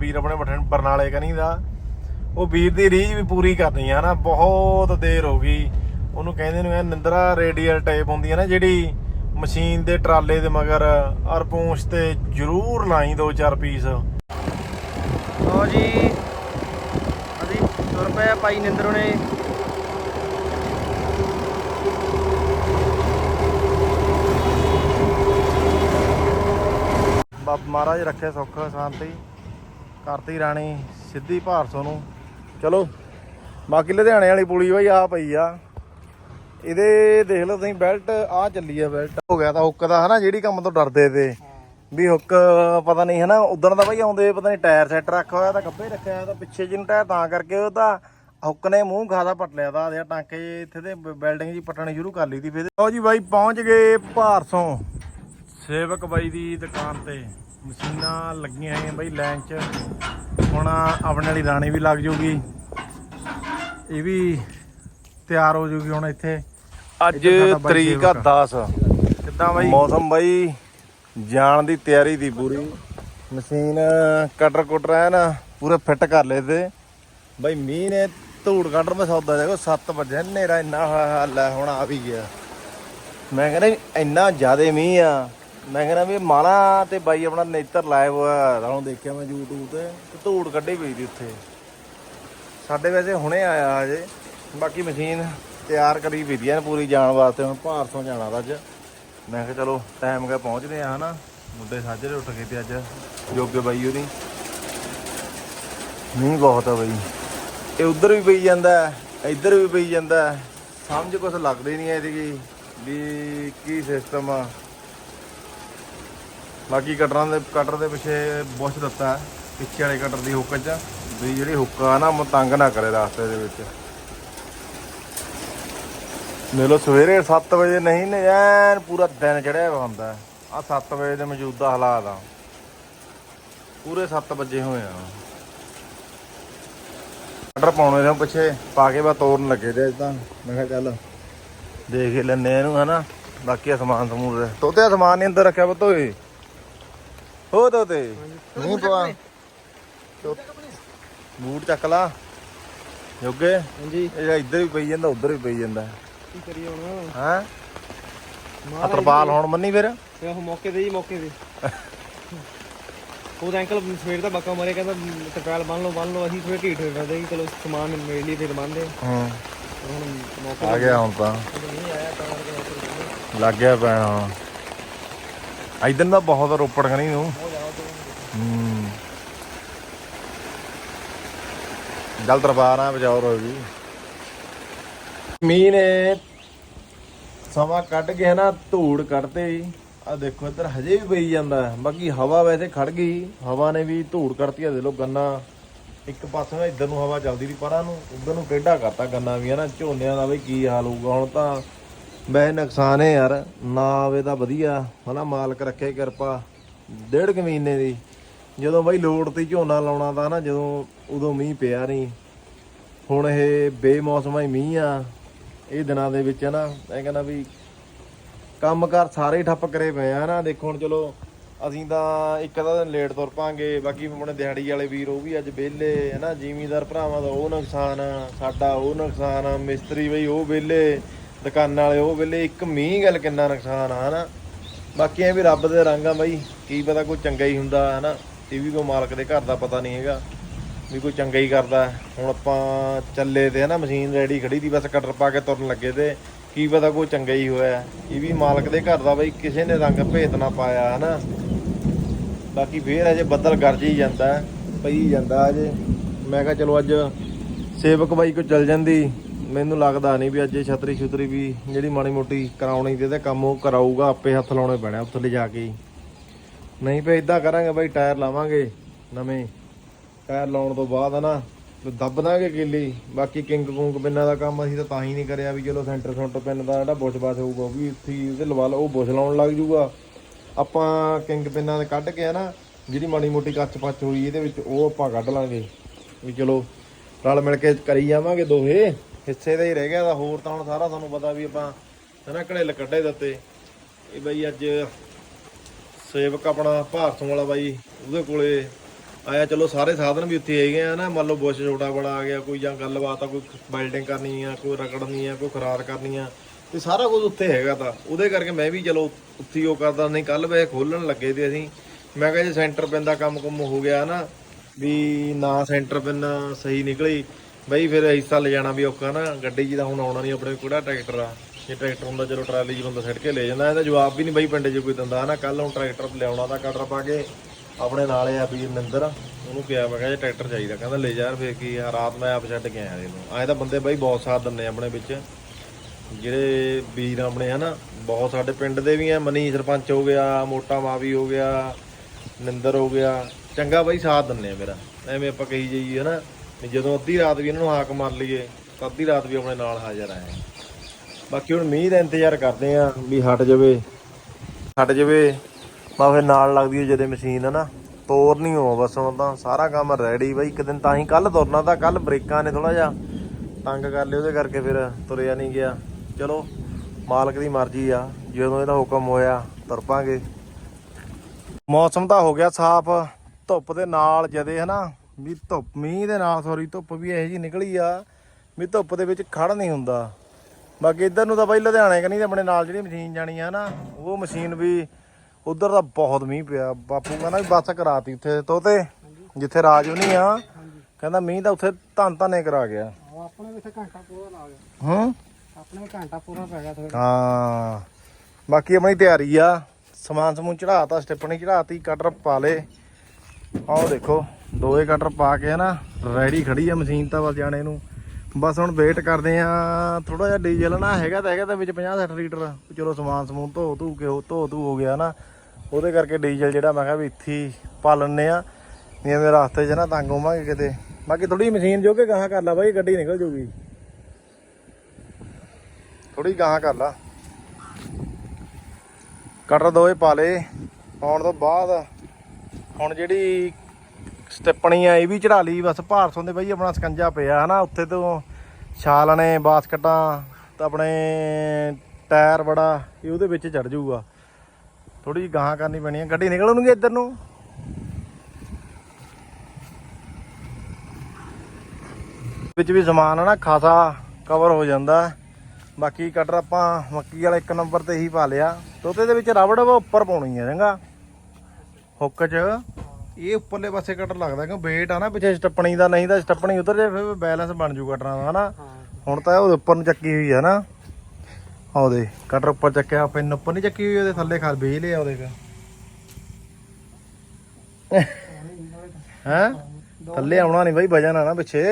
ਵੀਰ ਆਪਣੇ ਬਠਿੰਡ ਬਰਨਾਲੇ ਕਨੀ ਦਾ ਉਹ ਵੀਰ ਦੀ ਰੀਝ ਵੀ ਪੂਰੀ ਕਰਨੀ ਆ ਨਾ, ਬਹੁਤ ਦੇਰ ਹੋ ਗਈ। ਉਹਨੂੰ ਕਹਿੰਦੇ ਨੇ ਨਿੰਦਰਾ ਰੇਡੀਅਲ ਟੇਪ ਹੁੰਦੀ ਆ ਨਾ ਜਿਹੜੀ ਮਸ਼ੀਨ ਦੇ ਟਰਾਲੇ ਦੇ ਮਗਰ ਔਰ ਪੂੰਛ ਤੇ ਜ਼ਰੂਰ ਲਾਈ ਦੋ ਚਾਰ ਪੀਸ। ਲਓ ਜੀ, ਅਸੀਂ ਤੁਰ ਪਏ ਆ ਭਾਈ ਨਿੰਦਰ ਨੇ ਬਾਪ ਮਹਾਰਾਜ ਰੱਖੇ ਸੁੱਖ, ਸ਼ਾਂਤੀ। ਕਰਤੀ ਰਾਣੀ, ਸਿੱਧੀ ਭਾਰਸੋਂ ਨੂੰ ਚਲੋ, ਬਾਕੀ ਲੁਧਿਆਣੇ ਵਾਲੀ ਪੁਲੀ ਬਈ ਆ ਪਈ ਆ। ਇਹਦੇ ਦੇਖ ਲਓ ਤੁਸੀਂ, ਬੈਲਟ ਆ ਚੱਲੀ ਆ, ਬੈਲਟ ਹੋ ਗਿਆ ਤਾਂ ਹੁੱਕ ਦਾ, ਹਨਾ, ਜਿਹੜੀ ਕੰਮ ਤੋਂ ਡਰਦੇ ਤੇ। ਵੀ ਹੁੱਕ, ਪਤਾ ਨਹੀਂ, ਹਨਾ ਉਦੋਂ ਦਾ ਬਈ ਆਉਂਦੇ, ਪਤਾ ਨਹੀਂ, ਟਾਇਰ ਸੈੱਟ ਰੱਖਿਆ ਹੋਇਆ ਤਾਂ ਗੱਬੇ ਰੱਖਿਆ ਹੋਇਆ ਤਾਂ ਪਿੱਛੇ ਜਿਹਨੂੰ ਟਾਇਰ ਤਾਂ ਕਰਕੇ ਉਹ ਤਾਂ ਹੁੱਕ ਨੇ ਮੂੰਹ ਖਾਦਾ ਪਟ ਲਿਆ ਤਾਂ ਆ ਟਾਂਕੇ ਇੱਥੇ ਤੇ ਬੈਲਡਿੰਗ ਜੀ ਪਟਣੀ ਸ਼ੁਰੂ ਕਰ ਲਈ ਤੀ ਫਿਰ। ਲਓ ਜੀ ਬਾਈ, ਪਹੁੰਚ ਗਏ ਭਾਰਸੋਂ ਸੇਵਕ ਬਾਈ ਦੀ ਦੁਕਾਨ ਤੇ। ਮਸ਼ੀਨਾਂ ਲੱਗੀਆਂ ਹੋਈਆਂ ਬਾਈ ਲਾਈਨ 'ਚ। ਹੁਣ ਆਪਣੇ ਵਾਲੀ ਰਾਣੀ ਵੀ ਲੱਗ ਜੂਗੀ। ਇਹ ਵੀ ਤਿਆਰ ਹੋ ਜੂਗੀ ਹੁਣ ਇੱਥੇ। ਅੱਜ ਤਰੀਕ ਆ ਸੇਵਕ 10 ਕਿੱਦਾਂ ਬਾਈ? ਮੌਸਮ ਬਾਈ ਜਾਣ ਦੀ ਤਿਆਰੀ ਦੀ ਪੂਰੀ। ਮਸ਼ੀਨ ਕਟਰ ਕੁਟਰ ਹੈ ਨਾ ਪੂਰੇ ਫਿੱਟ ਕਰ ਲਏ ਤੇ। ਬਾਈ ਮੀਂਹ ਨੇ ਧੂੜ ਕਟਰ ਮੈਂ ਸੌਦਾ ਦੇਖੋ 7 ਵਜੇ ਹਨੇਰਾ ਇੰਨਾ ਹਾਲ ਹੈ ਹੁਣ ਆ ਵੀ ਗਿਆ। ਮੈਂ ਕਹਿੰਦਾ ਇੰਨਾ ਜ਼ਿਆਦਾ ਮੀਂਹ ਆ। ਮੈਂ ਕਹਿੰਦਾ ਵੀ ਮਾਲਾ ਤੇ ਬਾਈ ਆਪਣਾ ਨੇਤਰ ਲਾਈਵ ਹੋਇਆ ਦੇਖਿਆ ਮੈਂ YouTube ਤੇ ਤੇ ਧੂੜ ਕੱਢੀ ਪਈ ਦੀ ਉੱਥੇ। ਸਾਡੇ ਵੈਸੇ ਹੁਣੇ ਆਇਆ ਹਜੇ, ਬਾਕੀ ਮਸ਼ੀਨ ਤਿਆਰ ਕਰੀ ਪਈ ਦੀ ਪੂਰੀ ਜਾਣ ਵਾਸਤੇ, ਹੁਣ ਭਾਰਤੋਂ ਜਾਣਾ ਅੱਜ। ਮੈਂ ਕਿਹਾ ਚਲੋ ਟਾਈਮ ਕਾ ਪਹੁੰਚਦੇ ਆ ਹਨਾ, ਮੁੰਡੇ ਸਾਜਰੇ ਉੱਠ ਗਏ ਤੇ ਅੱਜ ਜੋਗੇ ਬਾਈ ਉਹਦੀ ਮੀਂਹ ਬਹੁਤ ਆ ਬਾਈ। ਇਹ ਉਧਰ ਵੀ ਪਈ ਜਾਂਦਾ, ਇੱਧਰ ਵੀ ਪਈ ਜਾਂਦਾ। ਸਮਝ ਕੁਛ ਲੱਗਦੀ ਨਹੀਂ ਇਹਦੀ ਕੀ ਵੀ ਕੀ ਸਿਸਟਮ ਆ। ਬਾਕੀ ਕਟਰਾਂ ਦੇ ਕਟਰ ਦੇ ਪਿੱਛੇ ਬੁਸ਼ ਦਿੱਤਾ ਪਿੱਛੇ ਵਾਲੇ ਕਟਰ ਦੀ ਹੁੱਕ 'ਚ। ਵੀ ਜਿਹੜੀ ਹੁੱਕ ਆ ਨਾ ਮਤੰਗ ਨਾ ਕਰੇ ਰਸਤੇ ਦੇ ਵਿੱਚ। ਲੈ ਸਵੇਰੇ 7 ਵਜੇ ਨਹੀਂ ਨੇ ਐਨ ਪੂਰਾ ਦਿਨ ਚੜਿਆ ਹੁੰਦਾ ਆ 7 ਵਜੇ ਦੇ ਮੌਜੂਦਾ ਹਾਲਾਤ ਆ। ਪੂਰੇ 7 ਵਜੇ ਹੋਏ ਆ। ਆਰਡਰ ਪਾਉਣੇ ਨੇ ਪਿੱਛੇ, ਪਾ ਕੇ ਬਾ ਤੋਰਨ ਲੱਗੇ ਤੇ ਅੱਜ ਤਾਂ ਮੈਂ ਕਿਹਾ ਚੱਲ ਦੇਖ ਹੀ ਲੈਨੇ ਇਹਨੂੰ, ਹਨਾ। ਬਾਕੀ ਆ ਸਮਾਨ ਸਮੂਨ ਤੋਤੇ ਸਮਾਨ ਨਹੀਂ ਅੰਦਰ ਰੱਖਿਆ ਬਤ ਹੋ ਤੋਤੇ ਨਹੀਂ ਪਵਾ ਤੋ- ਬੂਟ ਚੱਕ ਲਾ। ਜੋਗੇ? ਹਾਂਜੀ। ਇਹ ਇੱਧਰ ਵੀ ਪਈ ਜਾਂਦਾ ਉੱਧਰ ਵੀ ਪਈ ਜਾਂਦਾ। ਕੀ ਕਰੀਏ ਹੁਣ? ਹਾਂ? ਆ ਤਰਪਾਲ ਹੁਣ ਮੰਨੀ ਫਿਰ। ਇਹ ਉਹ ਮੌਕੇ ਤੇ ਜੀ ਮੌਕੇ ਤੇ ਉਹ ਤਾਂ ਅੰਕਲ ਸਵੇਰ ਦਾ ਬੱਕਾ ਮਾਰੇ ਕਹਿੰਦਾ ਤਰਪਾਲ ਬੰਨ ਲਓ ਬੰਨ ਲਓ ਅਸੀਂ ਥੋੜੇ ਢੀਠ ਹੋਏ ਫਿਰਦੇ ਕਿ ਚਲੋ ਸਮਾਨ ਮੇਰੇ ਲਈ ਫਿਰ ਬੰਨਦੇ। ਹਾਂ। ਹੁਣ ਮੌਕੇ ਆ ਗਿਆ ਹੁਣ ਤਾਂ। ਤੇ ਨਹੀਂ ਆਇਆ ਤਾਂ ਕਰਕੇ ਮੌਕੇ ਤੇ ਬੰਨ੍ਹੇ। ਲੱਗ ਗਿਆ ਪੈਣ ਹੁਣ ਇਦਾਂ ਦਾ ਬਹੁਤ ਰੋਪੜ ਖਣੀ ਨੂੰ। ਹੋ। ਦਰਬਾਰਾਂ ਬਜਾਉ ਰੋ ਵੀ ਮੀਂਹ ਨੇ ਸਮਾਂ ਕੱਢ ਕੇ ਨਾ ਧੂੜ ਕੱਢਤੇ। ਆ ਦੇਖੋ, ਇੱਧਰ ਹਜੇ ਵੀ ਪਈ ਜਾਂਦਾ। ਬਾਕੀ ਹਵਾ ਵੈਸੇ ਖੜ ਗਈ। ਹਵਾ ਨੇ ਵੀ ਧੂੜ ਕੱਢਤੀ ਆ ਦੇ ਲੋ ਗੰਨਾ। ਇੱਕ ਪਾਸੇ ਨਾ ਇੱਧਰ ਨੂੰ ਹਵਾ ਚੱਲਦੀ ਸੀ ਪਰਾਂ ਨੂੰ ਉਧਰ ਨੂੰ ਟੇਢਾ ਕਰਤਾ ਗੰਨਾ ਵੀ ਹੈ ਨਾ ਝੋਨਿਆਂ ਦਾ ਵੀ ਕੀ ਹਾਲ ਹੋਊਗਾ, ਹੁਣ ਤਾਂ ਵੈਸੇ ਨੁਕਸਾਨ ਹੈ ਯਾਰ। ਨਾ ਆਵੇ ਤਾਂ ਵਧੀਆ। ਹਨਾ, ਮਾਲਕ ਰੱਖੇ ਕਿਰਪਾ। ਡੇਢ ਕੁ ਮਹੀਨੇ ਦੀ। ਜਦੋਂ ਬਈ ਲੋੜ ਤੇ ਝੋਨਾ ਲਾਉਣਾ ਤਾਂ ਨਾ, ਜਦੋਂ ਉਦੋਂ ਮੀਂਹ ਪਿਆ ਨਹੀਂ ਹੁਣ ਇਹ ਬੇਮੌਸਮਾ ਹੀ ਮੀਂਹ ਆ। ਇਹ ਦਿਨਾਂ ਦੇ ਵਿੱਚ ਨਾ, ਮੈਂ ਕਹਿੰਦਾ ਵੀ ਕੰਮਕਾਰ ਸਾਰੇ ਠੱਪ ਕਰੇ ਪਏ ਆ ਨਾ। ਦੇਖੋ ਹੁਣ ਚਲੋ, ਅਸੀਂ ਤਾਂ ਇੱਕ ਅੱਧਾ ਦਿਨ ਲੇਟ ਤੁਰ ਪਾਂਗੇ। ਬਾਕੀ ਆਪਣੇ ਦਿਹਾੜੀ ਵਾਲੇ ਵੀਰ, ਉਹ ਵੀ ਅੱਜ ਵਿਹਲੇ ਹੈ ਨਾ ਜ਼ਿਮੀਦਾਰ ਭਰਾਵਾਂ ਦਾ ਉਹ ਨੁਕਸਾਨ ਆ ਸਾਡਾ ਉਹ ਨੁਕਸਾਨ ਆ ਮਿਸਤਰੀ ਬਈ ਉਹ ਵਿਹਲੇ। ਦੁਕਾਨਾਂ ਵਾਲੇ, ਉਹ ਵੇਲੇ ਇੱਕ ਮੀਂਹ ਗੱਲ ਕਿੰਨਾ ਨੁਕਸਾਨ ਆ, ਹਨਾ? ਬਾਕੀ ਐ ਵੀ ਰੱਬ ਦੇ ਰੰਗ ਆ ਬਾਈ, ਕੀ ਪਤਾ ਕੋਈ ਚੰਗਾ ਹੀ ਹੁੰਦਾ, ਹਨਾ? ਇਹ ਵੀ ਕੋਈ ਮਾਲਕ ਦੇ ਘਰ ਦਾ ਪਤਾ ਨਹੀਂ ਹੈਗਾ ਵੀ ਕੋਈ ਚੰਗਾ ਹੀ ਕਰਦਾ। ਹੁਣ ਆਪਾਂ ਚੱਲੇ ਤੇ ਹਨਾ, ਮਸ਼ੀਨ ਰੈਡੀ ਖੜੀ ਦੀ, ਬਸ ਕਟਰ ਪਾ ਕੇ ਤੁਰਨ ਲੱਗੇ ਤੇ ਕੀ ਪਤਾ ਕੋਈ ਚੰਗਾ ਹੀ ਹੋਇਆ। ਇਹ ਵੀ ਮਾਲਕ ਦੇ ਘਰ ਦਾ ਬਈ, ਕਿਸੇ ਨੇ ਰੰਗ ਭੇਤ ਨਾ ਪਾਇਆ, ਹਨਾ? ਬਾਕੀ ਫੇਰ ਅਜੇ ਬੱਦਲ ਗਰਜ ਹੀ ਜਾਂਦਾ, ਪਈ ਜਾਂਦਾ ਅਜੇ। ਮੈਂ ਕਿਹਾ ਚਲੋ ਅੱਜ ਸੇਵਕ ਬਾਈ ਕੋ ਚਲ ਜਾਂਦੀ। ਮੈਨੂੰ ਲੱਗਦਾ ਨਹੀਂ ਵੀ ਅੱਜ ਇਹ ਛਤਰੀ ਛੁਤਰੀ ਵੀ ਜਿਹੜੀ ਮਾੜੀ ਮੋਟੀ ਕਰਾਉਣੀ ਤੇ ਇਹਦਾ ਕੰਮ ਉਹ ਕਰਾਊਗਾ, ਆਪੇ ਹੱਥ ਲਾਉਣੇ ਪੈਣਾ ਉੱਥੇ ਲਿਜਾ ਕੇ ਨਹੀਂ ਫੇ ਇਦਾਂ ਕਰਾਂਗੇ ਬਾਈ, ਟਾਇਰ ਲਾਵਾਂਗੇ ਨਵੇਂ। ਟਾਇਰ ਲਾਉਣ ਤੋਂ ਬਾਅਦ ਹਨਾ, ਤੇ ਦੱਬ ਦਾਂਗੇ ਕਿੱਲੀ ਬਾਕੀ ਕਿੰਗ ਕੁੰਗ ਪਿੰਨਾਂ ਦਾ ਕੰਮ ਅਸੀਂ ਤਾਂ ਤਾਂ ਹੀ ਨਹੀਂ ਕਰਿਆ ਵੀ ਚਲੋ ਸੈਂਟਰ ਸੈਂਟਰ ਪਿੰਨ ਦਾ ਜਿਹੜਾ ਬੁਸ਼ ਬਾਸ ਹੋਊਗਾ, ਉਹ ਵੀ ਉੱਥੇ ਹੀ ਉਹਦੇ ਲਵਾ ਲਓ ਉਹ ਬੁਸ਼ ਲਾਉਣ ਲੱਗ ਜੂਗਾ। ਆਪਾਂ ਕਿੰਗ ਪਿੰਨਾਂ ਦੇ ਕੱਢ ਕੇ ਹਨਾ, ਜਿਹੜੀ ਮਾੜੀ ਮੋਟੀ ਕੱਚ ਪੱਚ ਹੋਈ ਇਹਦੇ ਵਿੱਚ ਉਹ ਆਪਾਂ ਕੱਢ ਲਾਂਗੇ। ਵੀ ਚਲੋ ਰਲ ਮਿਲ ਕੇ ਕਰੀ ਜਾਵਾਂਗੇ ਦੋਹੇ। ਹਿੱਸੇ ਦਾ ਹੀ ਰਹਿ ਗਿਆ ਤਾਂ ਹੋਰ ਤਾਂ ਹੁਣ ਸਾਰਾ ਤੁਹਾਨੂੰ ਪਤਾ ਵੀ ਆਪਾਂ ਹਨਾ ਘੜੇਲ ਕੱਢੇ ਦਿੱਤੇ ਇਹ ਬਾਈ ਅੱਜ ਸੇਵਕ ਆਪਣਾ ਭਾਰਤੋਂ ਵਾਲਾ ਬਾਈ ਉਹਦੇ ਕੋਲੇ ਆਇਆ। ਚਲੋ ਸਾਰੇ ਸਾਧਨ ਵੀ ਉੱਥੇ ਹੈਗੇ ਆ ਨਾ ਮੰਨ ਲਓ ਬੁਸ਼ ਛੋਟਾ ਬੜਾ ਆ ਗਿਆ, ਕੋਈ ਜਾਂ ਗੱਲਬਾਤ ਆ, ਕੋਈ ਬਿਲਡਿੰਗ ਕਰਨੀ ਆ, ਕੋਈ ਰਗੜਨੀ ਆ, ਕੋਈ ਖਰਾਰ ਕਰਨੀ ਆ, ਤੇ ਸਾਰਾ ਕੁਝ ਉੱਥੇ ਹੈਗਾ ਤਾਂ। ਉਹਦੇ ਕਰਕੇ ਮੈਂ ਵੀ ਚਲੋ ਉੱਥੇ ਹੀ ਉਹ ਕਰਦਾ। ਨਹੀਂ ਕੱਲ ਵੇ ਖੋਲਣ ਲੱਗੇ ਤੇ ਅਸੀਂ। ਮੈਂ ਕਿਹਾ ਜੇ ਸੈਂਟਰ ਪਿੰਨ ਦਾ ਕੰਮ ਕੁਮ ਹੋ ਗਿਆ ਨਾ ਵੀ ਨਾ ਸੈਂਟਰ ਪਿੰਨ ਸਹੀ ਨਿਕਲੀ। ਬਈ ਫਿਰ ਹਿੱਸਾ ਲੈ ਜਾਣਾ ਵੀ ਔਖਾ ਨਾ ਗੱਡੀ 'ਚ ਤਾਂ ਹੁਣ ਆਉਣਾ ਨਹੀਂ ਆਪਣੇ ਕੋਲ ਕਿਹੜਾ ਟਰੈਕਟਰ ਆ। ਜੇ ਟਰੈਕਟਰ ਹੁੰਦਾ ਚਲੋ ਟਰਾਲੀ 'ਚ ਬੰਦਾ ਸਿੱਟ ਕੇ ਲੈ ਜਾਂਦਾ ਇਹਦਾ ਜਵਾਬ ਵੀ ਨਹੀਂ ਬਈ ਪਿੰਡ 'ਚ ਕੋਈ ਦਿੰਦਾ। ਨਾ ਕੱਲ ਹੁਣ ਟਰੈਕਟਰ ਲਿਆਉਣਾ ਤਾਂ ਕਟਰ ਪਾ ਕੇ ਆਪਣੇ ਨਾਲ ਆ ਵੀਰ ਨਿੰਦਰ ਉਹਨੂੰ ਕਿਹਾ ਮੈਂ ਕਿਹਾ ਜੇ ਟਰੈਕਟਰ ਚਾਹੀਦਾ ਕਹਿੰਦਾ ਲੈ ਜਾ ਯਾਰ ਫੇਰ ਕੀ ਆ, ਰਾਤ ਮੈਂ ਆਪ ਛੱਡ ਕੇ ਆਇਆ ਇਹਨੂੰ। ਐਂ ਤਾਂ ਬੰਦੇ ਬਾਈ ਬਹੁਤ ਸਾਥ ਦਿੰਦੇ ਆ ਆਪਣੇ ਵਿੱਚ। ਜਿਹੜੇ ਵੀਰ ਆਪਣੇ ਹਨਾ ਬਹੁਤ ਸਾਡੇ ਪਿੰਡ ਦੇ ਵੀ ਆ ਮਨੀ ਸਰਪੰਚ ਹੋ ਗਿਆ ਮੋਟਾ ਮਾਵੀ ਹੋ ਗਿਆ ਨਿੰਦਰ ਹੋ ਗਿਆ। ਚੰਗਾ ਬਾਈ ਸਾਥ ਦਿੰਦੇ ਆ ਮੇਰਾ ਐਵੇਂ ਆਪਾਂ ਕਹੀ ਜਾਈਏ ਹਨਾ। ਵੀ ਜਦੋਂ ਅੱਧੀ ਰਾਤ ਵੀ ਇਹਨਾਂ ਨੂੰ ਹਾਕ ਮਾਰ ਲਈਏ, ਤਾਂ ਅੱਧੀ ਰਾਤ ਵੀ ਆਪਣੇ ਨਾਲ ਹਾਜ਼ਰ ਆਏ ਬਾਕੀ ਹੁਣ ਮੀਂਹ ਦਾ ਇੰਤਜ਼ਾਰ ਕਰਦੇ ਆ ਵੀ ਹਟ ਜਾਵੇ ਹਟ ਜਾਵੇ ਬਾ ਫਿਰ ਨਾਲ ਲੱਗਦੀ ਹੈ ਜਦੇ ਮਸ਼ੀਨ ਹਨਾ ਤੋਰਨੀ ਹੋ ਬਸ ਹੁਣ ਤਾਂ ਸਾਰਾ ਕੰਮ ਰੈਡੀ ਬਾਈ, ਇੱਕ ਦਿਨ ਤਾਂ ਹੀ ਕੱਲ ਤੁਰਨਾ ਤਾਂ ਕੱਲ ਬ੍ਰੇਕਾਂ ਨੇ ਥੋੜਾ ਜਿਹਾ। ਤੰਗ ਕਰ ਲਿਆ ਉਹਦੇ ਕਰਕੇ ਫਿਰ ਤੁਰਿਆ ਨਹੀਂ ਗਿਆ। ਚਲੋ, ਮਾਲਕ ਦੀ ਮਰਜ਼ੀ ਆ, ਜਦੋਂ ਇਹਦਾ ਹੁਕਮ ਹੋਇਆ, ਤੁਰ ਪਾਂਗੇ। ਮੌਸਮ ਤਾਂ ਹੋ ਗਿਆ ਸਾਫ਼, ਧੁੱਪ ਦੇ ਨਾਲ ਜਦੇ ਹਨਾ ਵੀ ਧੁੱਪ ਮੀਂਹ ਦੇ ਨਾਲ ਸੌਰੀ ਧੁੱਪ ਵੀ ਇਹੋ ਜੀ ਨਿਕਲੀ ਆ। ਵੀ ਧੁੱਪ ਦੇ ਵਿੱਚ ਖੜ ਨਹੀਂ ਹੁੰਦਾ। ਬਾਕੀ ਇੱਧਰ ਨੂੰ ਤਾਂ ਬਾਈ ਲੁਧਿਆਣੇ ਕਨੀ ਆਪਣੇ ਨਾਲ ਜਿਹੜੀ ਮਸ਼ੀਨ ਜਾਣੀ ਆ ਨਾ ਉਹ ਮਸ਼ੀਨ ਵੀ ਉਧਰ ਤਾਂ ਬਹੁਤ ਮੀਂਹ ਪਿਆ। ਬਾਪੂ ਕਹਿੰਦਾ ਵੀ ਬੱਸ ਕਰਾਤੀ ਉੱਥੇ ਤੋਤੇ ਜਿੱਥੇ ਰਾਜ ਨਹੀਂ ਆ। ਕਹਿੰਦਾ ਮੀਂਹ ਤਾਂ ਉੱਥੇ ਧੰਨ ਧੰਨੇ ਕਰਾ ਗਿਆ। ਉਹ ਆਪਣੇ ਵਿੱਚ ਘੰਟਾ ਪੂਰਾ ਲਾ ਗਿਆ। ਹੂੰ? ਆਪਣੇ ਘੰਟਾ ਪੂਰਾ ਪੈ ਗਿਆ ਥੋੜਾ ਹਾਂ। ਬਾਕੀ ਆਪਣੀ ਤਿਆਰੀ ਆ। ਸਮਾਨ ਸਮੂਨ ਚੜਾਤਾ ਸਟੈਪਣੀ ਚੜਾਤੀ ਕਟਰ ਪਾ ਲੇ ਆਹ ਦੇਖੋ, ਦੋਏ ਕਟਰ ਪਾ ਕੇ ਨਾ ਰੈਡੀ ਖੜੀ ਆ ਮਸ਼ੀਨ ਤਾਂ ਬਸ ਜਾਣੇ ਨੂੰ। ਬਸ ਹੁਣ ਵੇਟ ਕਰਦੇ ਆ ਥੋੜਾ ਜਿਹਾ ਡੀਜ਼ਲ ਨਾ ਹੈਗਾ ਤਾਂ ਹੈਗਾ ਤਾਂ ਵਿੱਚ 50 60 ਲੀਟਰ। ਚਲੋ ਸਮਾਨ ਸਮੂਨ ਧੋ ਧੂ ਕੇ ਉਹ, ਧੋ ਧੂ ਹੋ ਗਿਆ ਨਾ। ਉਹਦੇ ਕਰਕੇ ਡੀਜ਼ਲ ਜਿਹੜਾ ਮੈਂ ਕਿਹਾ ਵੀ ਇੱਥੇ ਹੀ ਪਾ ਲੈਣੇ ਆ। ਨਹੀਂ ਐਵੇਂ ਰਸਤੇ 'ਚ ਨਾ ਤੰਗ ਹੋਵਾਂਗੇ ਕਿਤੇ। ਬਾਕੀ ਥੋੜੀ ਮਸ਼ੀਨ ਜੋ ਕਿ ਗਾਹਾਂ ਕਰ ਲਾ ਬਾਈ, ਗੱਡੀ ਨਿਕਲ ਜੂਗੀ। ਥੋੜੀ ਗਾਹਾਂ ਕਰ ਲਾ। ਕਟਰ ਦੋਏ ਪਾ ਲੇ ਪਾਉਣ ਤੋਂ ਬਾਅਦ ਹੁਣ ਜਿਹੜੀ ਸਟੈਪਣੀ ਆ, ਇਹ ਵੀ ਚੜਾ ਲਈ, ਬਸ ਭਾਰਸੋਂ ਦੇ ਬਈ ਆਪਣਾ ਸਕੰਜਾ ਪਿਆ, ਹਨਾ? ਉੱਥੇ ਤੋਂ ਛਾਲ ਨੇ ਬਾਸਕਟਾਂ, ਤਾਂ ਆਪਣੇ ਟਾਇਰ ਬੜਾ, ਇਹ ਉਹਦੇ ਵਿੱਚ ਚੜ ਜਾਊਗਾ। ਥੋੜੀ ਗਾਹਾਂ ਕਰਨੀ ਪੈਣੀ ਆ। ਗੱਡੀ ਨਿਕਲਣਗੇ ਇੱਧਰ ਨੂੰ? ਵਿੱਚ ਵੀ ਸਮਾਨ ਹੈ ਨਾ ਖਾਸਾ ਕਵਰ ਹੋ ਜਾਂਦਾ। ਬਾਕੀ ਕਟਰ ਆਪਾਂ ਮੱਕੀ ਵਾਲਾ ਇੱਕ ਨੰਬਰ ਤੇ ਹੀ ਪਾ ਲਿਆ। ਤੋਤੇ ਦੇ ਵਿੱਚ ਰਬੜ ਉੱਪਰ ਪਾਉਣੀ ਹੈ ਚੰਗਾ। ਹੁੱਕ 'ਚ। ਇਹ ਉੱਪਰਲੇ ਪਾਸੇ ਕਟਰ ਲੱਗਦਾ ਕਿ ਵੇਟ ਆ ਨਾ ਪਿੱਛੇ ਸਟੱਪਣੀ ਦਾ ਨਹੀਂ ਤਾਂ ਸਟੱਪਣੀ ਉਤਰ ਜਾਏ ਫਿਰ ਬੈਲੈਂਸ ਬਣ ਜੂ ਕਟਰਾਂ ਦਾ ਹਨਾ? ਹੁਣ ਤਾਂ ਉਹ ਉੱਪਰ ਨੂੰ ਚੱਕੀ ਹੋਈ ਹੈ ਨਾ ਆਉਦੇ ਕਟਰ ਉੱਪਰ ਚੱਕਿਆ ਪਿੰਨ ਉੱਪਰ ਨਹੀਂ ਚੱਕੀ ਹੋਈ ਉਹਦੇ ਥੱਲੇ ਖਾਲ ਵੇਚ ਲਿਆ ਉਹਦੇ ਕਾ ਹੈ? ਥੱਲੇ ਆਉਣਾ ਨਹੀਂ ਬਾਈ ਵਜਨ ਆ ਨਾ ਪਿੱਛੇ।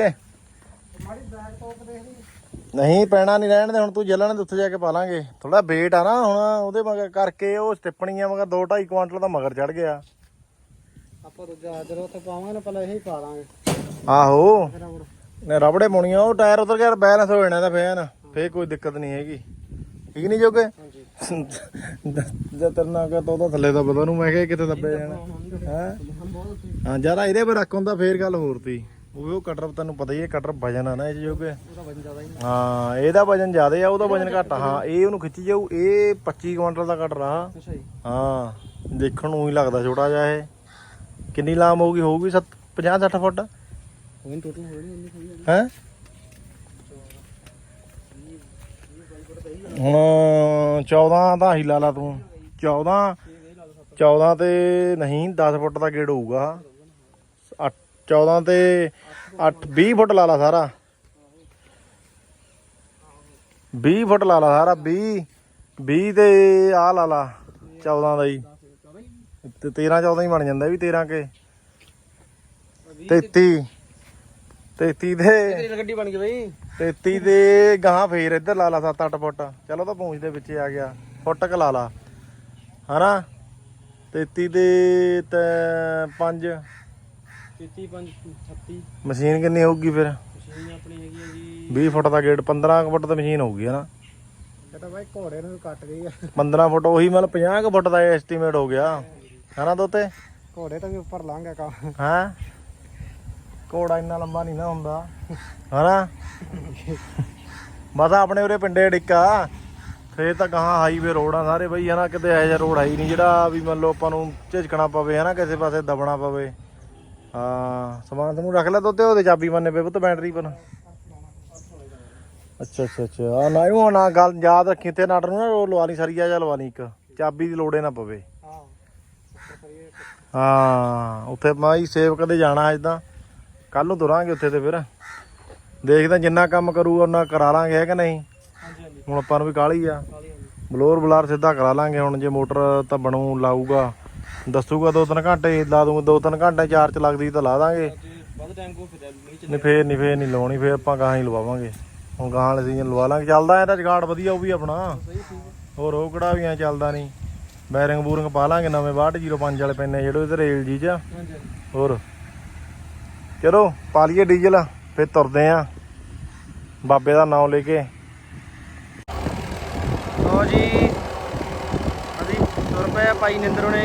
ਨਹੀਂ ਪੈਣਾ ਨਹੀਂ ਰਹਿਣ ਦੇ ਹੁਣ ਤੂੰ ਜਲਣ ਦੇ ਉੱਥੇ ਜਾ ਕੇ ਪਾ ਲਾਂਗੇ। ਥੋੜਾ ਵੇਟ ਆ ਨਾ ਹੁਣ ਉਹਦੇ ਮਗਰ ਕਰਕੇ ਉਹ ਸਟਿੱਪਣੀਆਂ ਮਗਰ 2 2.5 ਕੁਆਂਟਲ ਦਾ ਮਗਰ ਚੜ ਗਿਆ। ਆਪਾਂ ਦੂਜਾ ਜਦੋਂ ਉੱਥੇ ਪਾਵਾਂਗੇ ਨਾ ਪਹਿਲਾਂ ਇਹੀ ਪਾ ਦਾਂਗੇ ਆਹੋ। ਰਬੜ। ਨੇ ਰਬੜੇ ਪਾਉਣੀਆਂ ਉਹ ਟਾਇਰ ਉਤਰ ਗਿਆ ਬੈਲੈਂਸ ਹੋ ਜਾਣਾ ਤਾਂ ਫੇਰ। ਫੇਰ ਕੋਈ ਦਿੱਕਤ ਨਹੀਂ ਹੈਗੀ। ਠੀਕ ਨਹੀਂ ਜੋਗੇ? ਜਦ ਤਰਨਾ ਕਰ ਤਾਂ ਉਹਦਾ ਥੱਲੇ ਦਾ ਪਤਾ ਨੂੰ ਮੈਂ ਕਿਹਾ ਕਿਤੇ ਦੱਬੇ ਜਾਣਾ। ਹੈ? ਹਾਂ ਜ਼ਿਆਦਾ ਇਹਦੇ ਪਰ ਰੱਖ ਹੁੰਦਾ ਫੇਰ ਗੱਲ ਹੋਰ ਤੀ। ਉਹ ਉਹ ਕਟਰ ਤੈਨੂੰ ਪਤਾ ਹੀ ਹੈ ਕਟਰ ਵਜਨ ਆ ਨਾ ਇਹ ਜੋਗੇ। ਹੀ ਇਹਦਾ ਵਜਨ ਜ਼ਿਆਦਾ ਆ ਉਹਦਾ ਵਜਨ ਘੱਟ ਹਾਂ ਇਹ ਉਹਨੂੰ ਖਿੱਚੀ ਜਾਊ ਇਹ 25 ਕੁਇੰਟਲ ਦਾ ਕਟਰ ਆ। ਹਾਂ ਦੇਖਣ ਨੂੰ ਹੀ ਲੱਗਦਾ ਛੋਟਾ ਜਿਹਾ ਇਹ। ਕਿੰਨੀ ਲਾਮ ਹੋਊਗੀ? ਹੋਊਗੀ 50 60 ਫੁੱਟ? ਉਹ ਟੋਟਲ ਹੋ ਇੰਨੀ ਹੁਣ 14 ਤਾਂ ਹੀ ਲਾ ਲਾ ਤੂੰ। 14 14 ਤੇ ਨਹੀਂ 10 ਫੁੱਟ ਦਾ ਗੇੜ ਹੋਊਗਾ। 8 14 ਤੇ 8 20 ਫੁੱਟ ਲਾ ਲਾ ਸਾਰਾ। 20 ਫੁੱਟ ਲਾ ਲਾ ਸਾਰਾ 20 20 ਤੇ ਆ ਲਾ ਲਾ 14 ਦਾ ਹੀ। ਤੇ 13 14 ਹੀ ਬਣ ਜਾਂਦਾ ਵੀ 13 ਕੇ। 33 33 ਦੇ ਤੇਰੀ ਗੱਡੀ ਬਣ ਗਈ ਬਈ। 33 ਦੇ ਗਾਂ ਫੇਰ ਇੱਧਰ ਲਾ ਲਾ 7-8 ਫੁੱਟ। ਚਲੋ ਤਾਂ ਪੂੰਛ ਦੇ ਵਿੱਚ ਆ ਗਿਆ। ਫੁੱਟ ਕ ਲਾ ਲਾ। ਹਨਾ? 33 ਦੇ ਤੇ 5 33 5 36 ਮਸ਼ੀਨ ਕਿੰਨੀ ਹੋਊਗੀ ਫਿਰ? ਮਸ਼ੀਨ ਆਪਣੀ ਹੈਗੀ ਹੈ ਜੀ। 20 ਫੁੱਟ ਦਾ ਗੇਟ 15 ਕੁ ਫੁੱਟ ਦੀ ਮਸ਼ੀਨ ਹੋਊਗੀ ਹਨਾ? ਇਹ ਤਾਂ ਬਾਈ ਘੋੜੇ ਨੂੰ ਕੱਟ ਗਈ ਆ। 15 ਫੁੱਟ ਉਹੀ ਮਤਲਬ 50 ਕੁ ਫੁੱਟ ਦਾ ਐਸਟੀਮੇਟ ਹੋ ਗਿਆ। ਹਨਾ ਦੋਤੇ? ਘੋੜੇ ਤੋਂ ਵੀ ਉੱਪਰ ਲੰਘ ਗਿਆ ਕੰਮ। ਹਾਂ? ਕੋੜਾ ਇੰਨਾ ਲੰਬਾ ਨਹੀਂ ਨਾ ਹੁੰਦਾ। ਹਨਾ? ਬਸ ਆਪਣੇ ਉਰੇ ਪਿੰਡੇ ਡਿੱਕਾ। ਫੇਰ ਤਾਂ ਗਾਹਾਂ ਹਾਈਵੇ ਰੋਡ ਆ ਸਾਰੇ ਬਈ ਹਨਾ? ਕਿਤੇ ਇਹੋ ਜਿਹਾ ਰੋਡ ਹੀ ਨਹੀਂ ਜਿਹੜਾ ਵੀ ਮੰਨ ਲਓ ਆਪਾਂ ਨੂੰ ਝਿਜਕਣਾ ਪਵੇ ਹਨਾ? ਕਿਸੇ ਪਾਸੇ ਦਬਣਾ ਪਵੇ। ਹਾਂ ਸਮਾਨ ਤੈਨੂੰ ਰੱਖ ਲੈ ਤੋਤੇ ਉਹਦੇ ਚਾਬੀ ਬੰਨੇ ਪਏ ਪੁੱਤ ਬੈਟਰੀ ਪਰ। ਅੱਛਾ ਅੱਛਾ ਅੱਛਾ। ਆ ਨਾ ਉਹ ਨਾ ਗੱਲ ਯਾਦ ਰੱਖੀ ਤੇ ਨਟ ਨੂੰ ਨਾ ਉਹ ਲਵਾ ਲਈ ਸਰੀਆ ਜਾਂ ਲਵਾ ਲਈ ਇੱਕ। ਚਾਬੀ ਦੀ ਲੋੜੇ ਨਾ ਪਵੇ। ਹਾਂ ਉੱਥੇ ਮੈਂ ਹੀ ਸੇਵ ਕਦੇ ਜਾਣਾ ਅੱਜ ਤਾਂ ਕੱਲ ਨੂੰ ਤੁਰਾਂਗੇ ਉੱਥੇ ਤੇ ਫਿਰ। ਦੇਖਦਾ ਜਿੰਨਾ ਕੰਮ ਕਰੂ ਉਹਨਾਂ ਕਰਾ ਲਾਂਗੇ ਹੈ ਕਿ ਨਹੀਂ? ਹੁਣ ਆਪਾਂ ਨੂੰ ਵੀ ਆ। ਕਾਲੀ ਹਾਂਜੀ ਬਲੋਰ ਬਲਾਰ ਸਿੱਧਾ ਕਰਾ ਲਾਂਗੇ ਹੁਣ ਜੇ ਮੋਟਰ ਤਾਂ ਬਣੂ ਲਾਊਗਾ। ਦੱਸੂਗਾ ਦੋ ਤਿੰਨ ਘੰਟੇ ਲਾ ਦੂੰਗਾ ਦੋ ਤਿੰਨ ਘੰਟੇ ਚਾਰਜ ਲੱਗਦੀ ਤਾਂ ਲਾ ਦਾਂਗੇ। ਨਹੀਂ ਫੇਰ ਨਹੀਂ ਫੇਰ ਨਹੀਂ ਲਾਉਣੀ ਫੇਰ ਆਪਾਂ ਗਾਹਾਂ ਹੀ ਲਵਾਵਾਂਗੇ। ਹੁਣ ਗਾਹਾਂ ਵਾਲੇ ਸੀਜ਼ਨ ਲਵਾ ਲਾਂਗੇ। ਚੱਲਦਾ ਇਹਦਾ ਜਗਾੜ ਵਧੀਆ ਉਹ ਵੀ ਆਪਣਾ। ਹੋਰ ਉਹ ਕਿਹੜਾ ਵੀ ਐ ਚੱਲਦਾ ਨਹੀਂ। ਬੈਰਿੰਗ ਬੂਰਿੰਗ ਪਾ ਲਾਂਗੇ ਨਵੇਂ 6205 ਵਾਲੇ ਪੈਨੇ ਜਿਹੜੇ ਉਹਦੇ ਰੇਲ ਜੀ ਚ ਹੋਰ? ਚਲੋ ਪਾ ਲਈਏ ਡੀਜ਼ਲ ਫੇਰ ਤੁਰਦੇ ਆ। ਬਾਬੇ ਦਾ ਨਾਮ ਲੈ ਕੇ। ਲੋ ਜੀ ਅਸੀਂ ਤੁਰ ਪਏ ਆ ਭਾਈ ਨਿੰਦਰ ਨੇ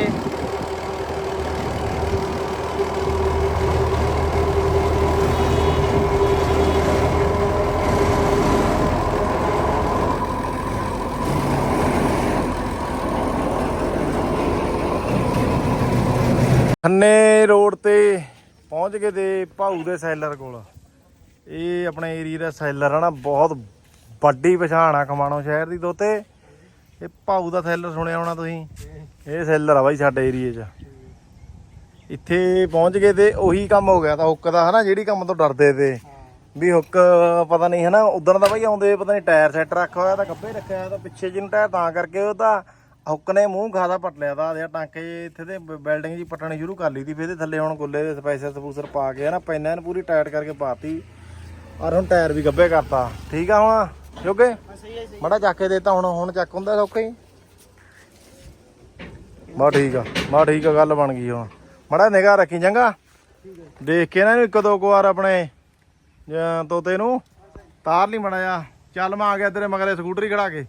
ਖੰਨੇ ਰੋਡ ਤੇ ਪਹੁੰਚ ਗਏ ਤੇ ਭਾਊ ਦੇ ਸੈਲਰ ਕੋਲ। ਇਹ ਆਪਣੇ ਏਰੀਆ ਦਾ ਸੈਲਰ ਆ ਨਾ, ਬਹੁਤ ਵੱਡੀ ਪਛਾਣ ਆ ਖਮਾਣੋ ਸ਼ਹਿਰ ਦੀ ਦੋਤੇ। ਇਹ ਭਾਊ ਦਾ ਸੈਲਰ ਸੁਣਿਆ ਹੋਣਾ ਤੁਸੀਂ? ਇਹ ਸੈਲਰ ਆ ਬਾਈ ਸਾਡੇ ਏਰੀਏ 'ਚ। ਇੱਥੇ ਪਹੁੰਚ ਗਏ ਤੇ ਉਹੀ ਕੰਮ ਹੋ ਗਿਆ ਤਾਂ ਹੁੱਕ ਦਾ, ਹਨਾ, ਜਿਹੜੀ ਕੰਮ ਤੋਂ ਡਰਦੇ ਤੇ। ਵੀ ਹੁੱਕ ਪਤਾ ਨਹੀਂ, ਹਨਾ ਉਦੋਂ ਦਾ ਬਾਈ ਆਉਂਦੇ, ਪਤਾ ਨਹੀਂ ਟਾਇਰ ਸੈੱਟ ਰੱਖਿਆ ਹੋਇਆ ਤਾਂ ਗੱਬੇ ਰੱਖਿਆ ਹੋਇਆ ਤਾਂ ਪਿੱਛੇ ਜਿਹਨੂੰ ਟਾਇਰ ਤਾਂ ਕਰਕੇ ਉਹ ਤਾਂ ਹੁੱਕ ਨੇ ਮੂੰਹ ਖਾਦਾ ਪਟ ਲਿਆ ਤਾਂ ਆਦੇ ਟਾਂਕੇ ਇੱਥੇ ਤੇ ਬਿਲਡਿੰਗ ਜੀ ਪਟਣੀ ਸ਼ੁਰੂ ਕਰ ਲਈ ਤੀ ਫਿਰ ਇਹਦੇ ਥੱਲੇ ਹੁਣ ਗੁੱਲੇ ਦੇ ਸਪੈਸਰ ਸਪੂਸਰ ਪਾ ਕੇ ਹਨਾ ਪੈਨਾਂ ਨੂੰ ਪੂਰੀ ਟਾਈਟ ਕਰਕੇ ਪਾਤੀ। ਔਰ ਹੁਣ ਟਾਇਰ ਵੀ ਗੱਬੇ ਕਰਤਾ। ਠੀਕ ਆ ਹੁਣ, ਜੋਗੇ? ਮੜਾ ਚੱਕ ਕੇ ਦੇਤਾ ਹੁਣ ਹੁਣ ਚੱਕ ਹੁੰਦਾ ਸੌਖਾ ਹੀ। ਬਾ ਠੀਕ ਆ ਬਾ ਠੀਕ ਆ, ਗੱਲ ਬਣ ਗਈ ਹੁਣ। ਮੜਾ ਨਿਗਾਹ ਰੱਖੀ ਚੰਗਾ। ਦੇਖ ਕੇ ਨਾ ਇਹਨੂੰ ਇੱਕ ਦੋ ਕੁ ਵਾਰ ਆਪਣੇ ਤੋਤੇ ਨੂੰ। ਤਾਰ ਲਈ ਮੜਾ ਜਾ ਚੱਲ ਮੈਂ ਆ ਗਿਆ ਤੇਰੇ ਮਗਰੇ ਸਕੂਟਰੀ ਖੜਾ ਕੇ।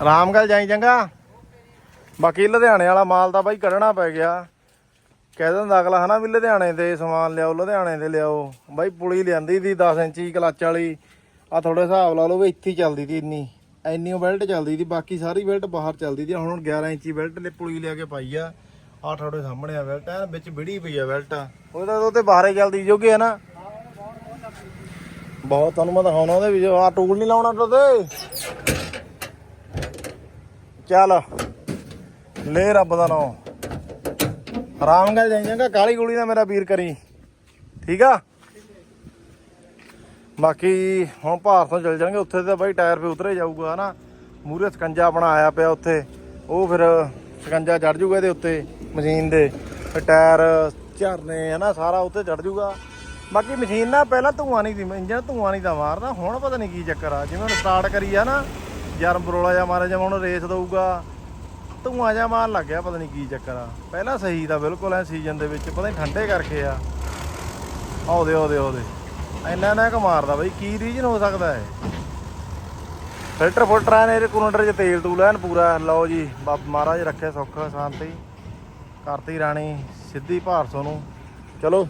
ਆਰਾਮ ਨਾਲ ਜਾਈ ਚੰਗਾ। ਬਾਕੀ ਲੁਧਿਆਣੇ ਵਾਲਾ ਮਾਲ ਤਾਂ ਬਾਈ ਕੱਢਣਾ ਪੈ ਗਿਆ। ਕਹਿ ਦਿੰਦਾ ਅਗਲਾ ਹਨਾ ਵੀ ਲੁਧਿਆਣੇ ਤੇ ਸਮਾਨ ਲਿਆਓ, ਲੁਧਿਆਣੇ ਤੇ ਲਿਆਓ। ਬਾਈ ਪੁਲੀ ਲਿਆਂਦੀ ਦੀ 10 ਇੰਚੀ ਕਲੱਚ ਵਾਲੀ। ਆ ਥੋੜੇ ਹਿਸਾਬ ਲਾ ਲਓ ਵੀ ਇੱਥੇ ਚੱਲਦੀ ਤੀ ਇੰਨੀ। ਇੰਨੀ ਬੈਲਟ ਚੱਲਦੀ ਤੀ ਬਾਕੀ ਸਾਰੀ ਬੈਲਟ ਬਾਹਰ ਚੱਲਦੀ ਤੀ ਹੁਣ 11 ਇੰਚੀ ਬੈਲਟ ਲੈ ਪੁਲੀ ਲਿਆ ਕੇ ਪਾਈ ਆ। ਆ ਥੋੜੇ ਸਾਹਮਣੇ ਆ ਬੈਲਟ, ਐਨ ਵਿੱਚ ਵਿੜੀ ਪਈ ਆ ਬੈਲਟ। ਉਹਦਾ ਉਹ ਤੇ ਬਾਹਰੇ ਚੱਲਦੀ ਜੋਗੇ ਹੈ ਨਾ ਬਹੁਤ ਤੁਹਾਨੂੰ ਮੈਂ ਦਿਖਾਉਣਾ ਉਹਦੇ ਵਿੱਚ। ਆ ਟੂਲ ਨਹੀਂ ਲਾਉਣਾ ਤੋਤੇ ਚੱਲ। ਲੈ ਰੱਬ ਦਾ ਨਾਮ। ਆਰਾਮ ਨਾਲ ਜਾਈ ਜਾਂਗਾ ਕਾਲੀ ਗੋਲੀ ਦਾ ਮੇਰਾ ਵੀਰ ਕਰੀ। ਠੀਕ ਆ? ਬਾਕੀ ਹੁਣ ਭਾਰਤ ਤੋਂ ਚੱਲ ਜਾਣਗੇ, ਉੱਥੇ ਤਾਂ ਬਾਈ ਟਾਇਰ ਫੇ ਉਤਰੇ ਜਾਊਗਾ, ਹਨਾ? ਮੂਰੇ ਸਕੰਜਾ ਆਪਣਾ ਆਇਆ ਪਿਆ ਉੱਥੇ। ਉਹ ਫਿਰ ਸਕੰਜਾ ਚੜ ਜਾਊਗਾ ਇਹਦੇ ਉੱਤੇ, ਮਸ਼ੀਨ ਦੇ। ਫਿਰ ਟਾਇਰ ਝਰਨੇ, ਹਨਾ, ਸਾਰਾ ਉੱਤੇ ਚੜ ਜਾਊਗਾ ਬਾਕੀ ਮਸ਼ੀਨ ਨਾ ਪਹਿਲਾਂ ਧੂਆਂ ਨਹੀਂ ਦੀ ਇੰਜਨ ਧੂਆਂ ਨਹੀਂ ਦਾ ਮਾਰਦਾ ਹੁਣ ਪਤਾ ਨਹੀਂ ਕੀ ਚੱਕਰ ਆ। ਜਿਵੇਂ ਹੁਣ ਸਟਾਰਟ ਕਰੀ ਆ ਨਾ ਜਰਮ ਬਰੋਲਾ ਜਾਂ ਮਾਰੇ ਜਿਵੇਂ ਹੁਣ ਰੇਸ ਦਊਗਾ। ਧੂਆਂ ਜਾਂ ਮਾਰ ਲੱਗ ਗਿਆ, ਪਤਾ ਨਹੀਂ ਕੀ ਚੱਕਰ ਆ। ਪਹਿਲਾਂ ਸਹੀ ਤਾਂ ਬਿਲਕੁਲ ਐ ਸੀਜ਼ਨ ਦੇ ਵਿੱਚ, ਪਤਾ ਨਹੀਂ ਠੰਡੇ ਕਰਕੇ ਆ। ਆਉਦੇ ਆਉਦੇ ਆਉਦੇ। ਇੰਨਾ ਨਾ ਕੁ ਮਾਰਦਾ ਬਈ, ਕੀ ਰੀਜਨ ਹੋ ਸਕਦਾ ਹੈ ਫਿਲਟਰ ਫੁਲਟਰ ਐਨ ਇਹਦੇ ਕੁਲੰਡਰ 'ਚ ਤੇਲ ਤੂਲ ਐਨ ਪੂਰਾ। ਲਓ ਜੀ, ਬਾਬ ਮਹਾਰਾਜ ਰੱਖਿਆ ਸੁੱਖ, ਸ਼ਾਂਤੀ। ਕਰਤੀ ਰਾਣੀ, ਸਿੱਧੀ ਭਾਰਸੋਂ ਨੂੰ। ਚਲੋ,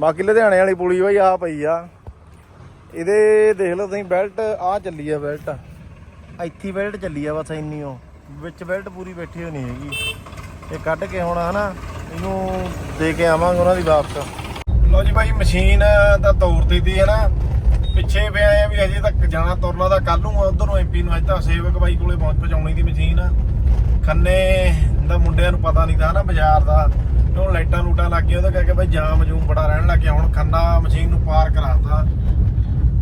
ਬਾਕੀ ਲੁਧਿਆਣੇ ਵਾਲੀ ਪੁਲੀ ਬਈ ਆ ਪਈ ਆ। ਇਹਦੇ ਦੇਖ ਲਓ ਤੁਸੀਂ, ਬੈਲਟ ਆ ਚੱਲੀ ਆ ਬੈਲਟ। ਇੱਥੇ ਬੈਲਟ ਚੱਲੀ ਆ ਬਸ ਇੰਨੀ ਓ ਵਿੱਚ ਬੈਲਟ ਪੂਰੀ ਬੈਠੀ ਹੋਈ ਹੈਗੀ। ਇਹ ਕੱਢ ਕੇ ਹੁਣ ਹਨਾ, ਇਹਨੂੰ ਦੇ ਕੇ ਆਵਾਂਗੇ ਉਹਨਾਂ ਦੀ ਵਾਪਸ। ਲਓ ਜੀ ਭਾਈ ਮਸ਼ੀਨ ਤਾਂ ਤੋੜਤੀ ਤੀ ਹਨਾ। ਪਿੱਛੇ ਪਿਆ ਆ ਵੀ ਅਜੇ ਤੱਕ ਜਾਣਾ ਤੁਰਨਾ ਦਾ ਕੱਲ ਨੂੰ ਉਧਰ ਨੂੰ ਐਮਪੀ ਨੂੰ ਅੱਜ ਤਾਂ ਸੇਵਕ ਬਾਈ ਕੋਲੇ ਪਹੁੰਚ ਪਹੁੰਚਾਉਣੀ ਦੀ ਮਸ਼ੀਨ ਖੰਨੇ ਦਾ ਮੁੰਡਿਆਂ ਨੂੰ ਪਤਾ ਨਹੀਂ ਤਾਂ ਨਾ ਬਾਜ਼ਾਰ ਦਾ। ਤੇ ਲਾਈਟਾਂ ਲੂਟਾਂ ਲੱਗ ਗਈਆਂ, ਉਹਦੇ ਕਰਕੇ ਭਾਈ ਜਾਮ ਜੂਮ ਬੜਾ ਰਹਿਣ ਲੱਗ ਗਿਆ। ਹੁਣ ਖੰਨਾ ਮਸ਼ੀਨ ਨੂੰ ਪਾਰ ਕਰਾਤਾ।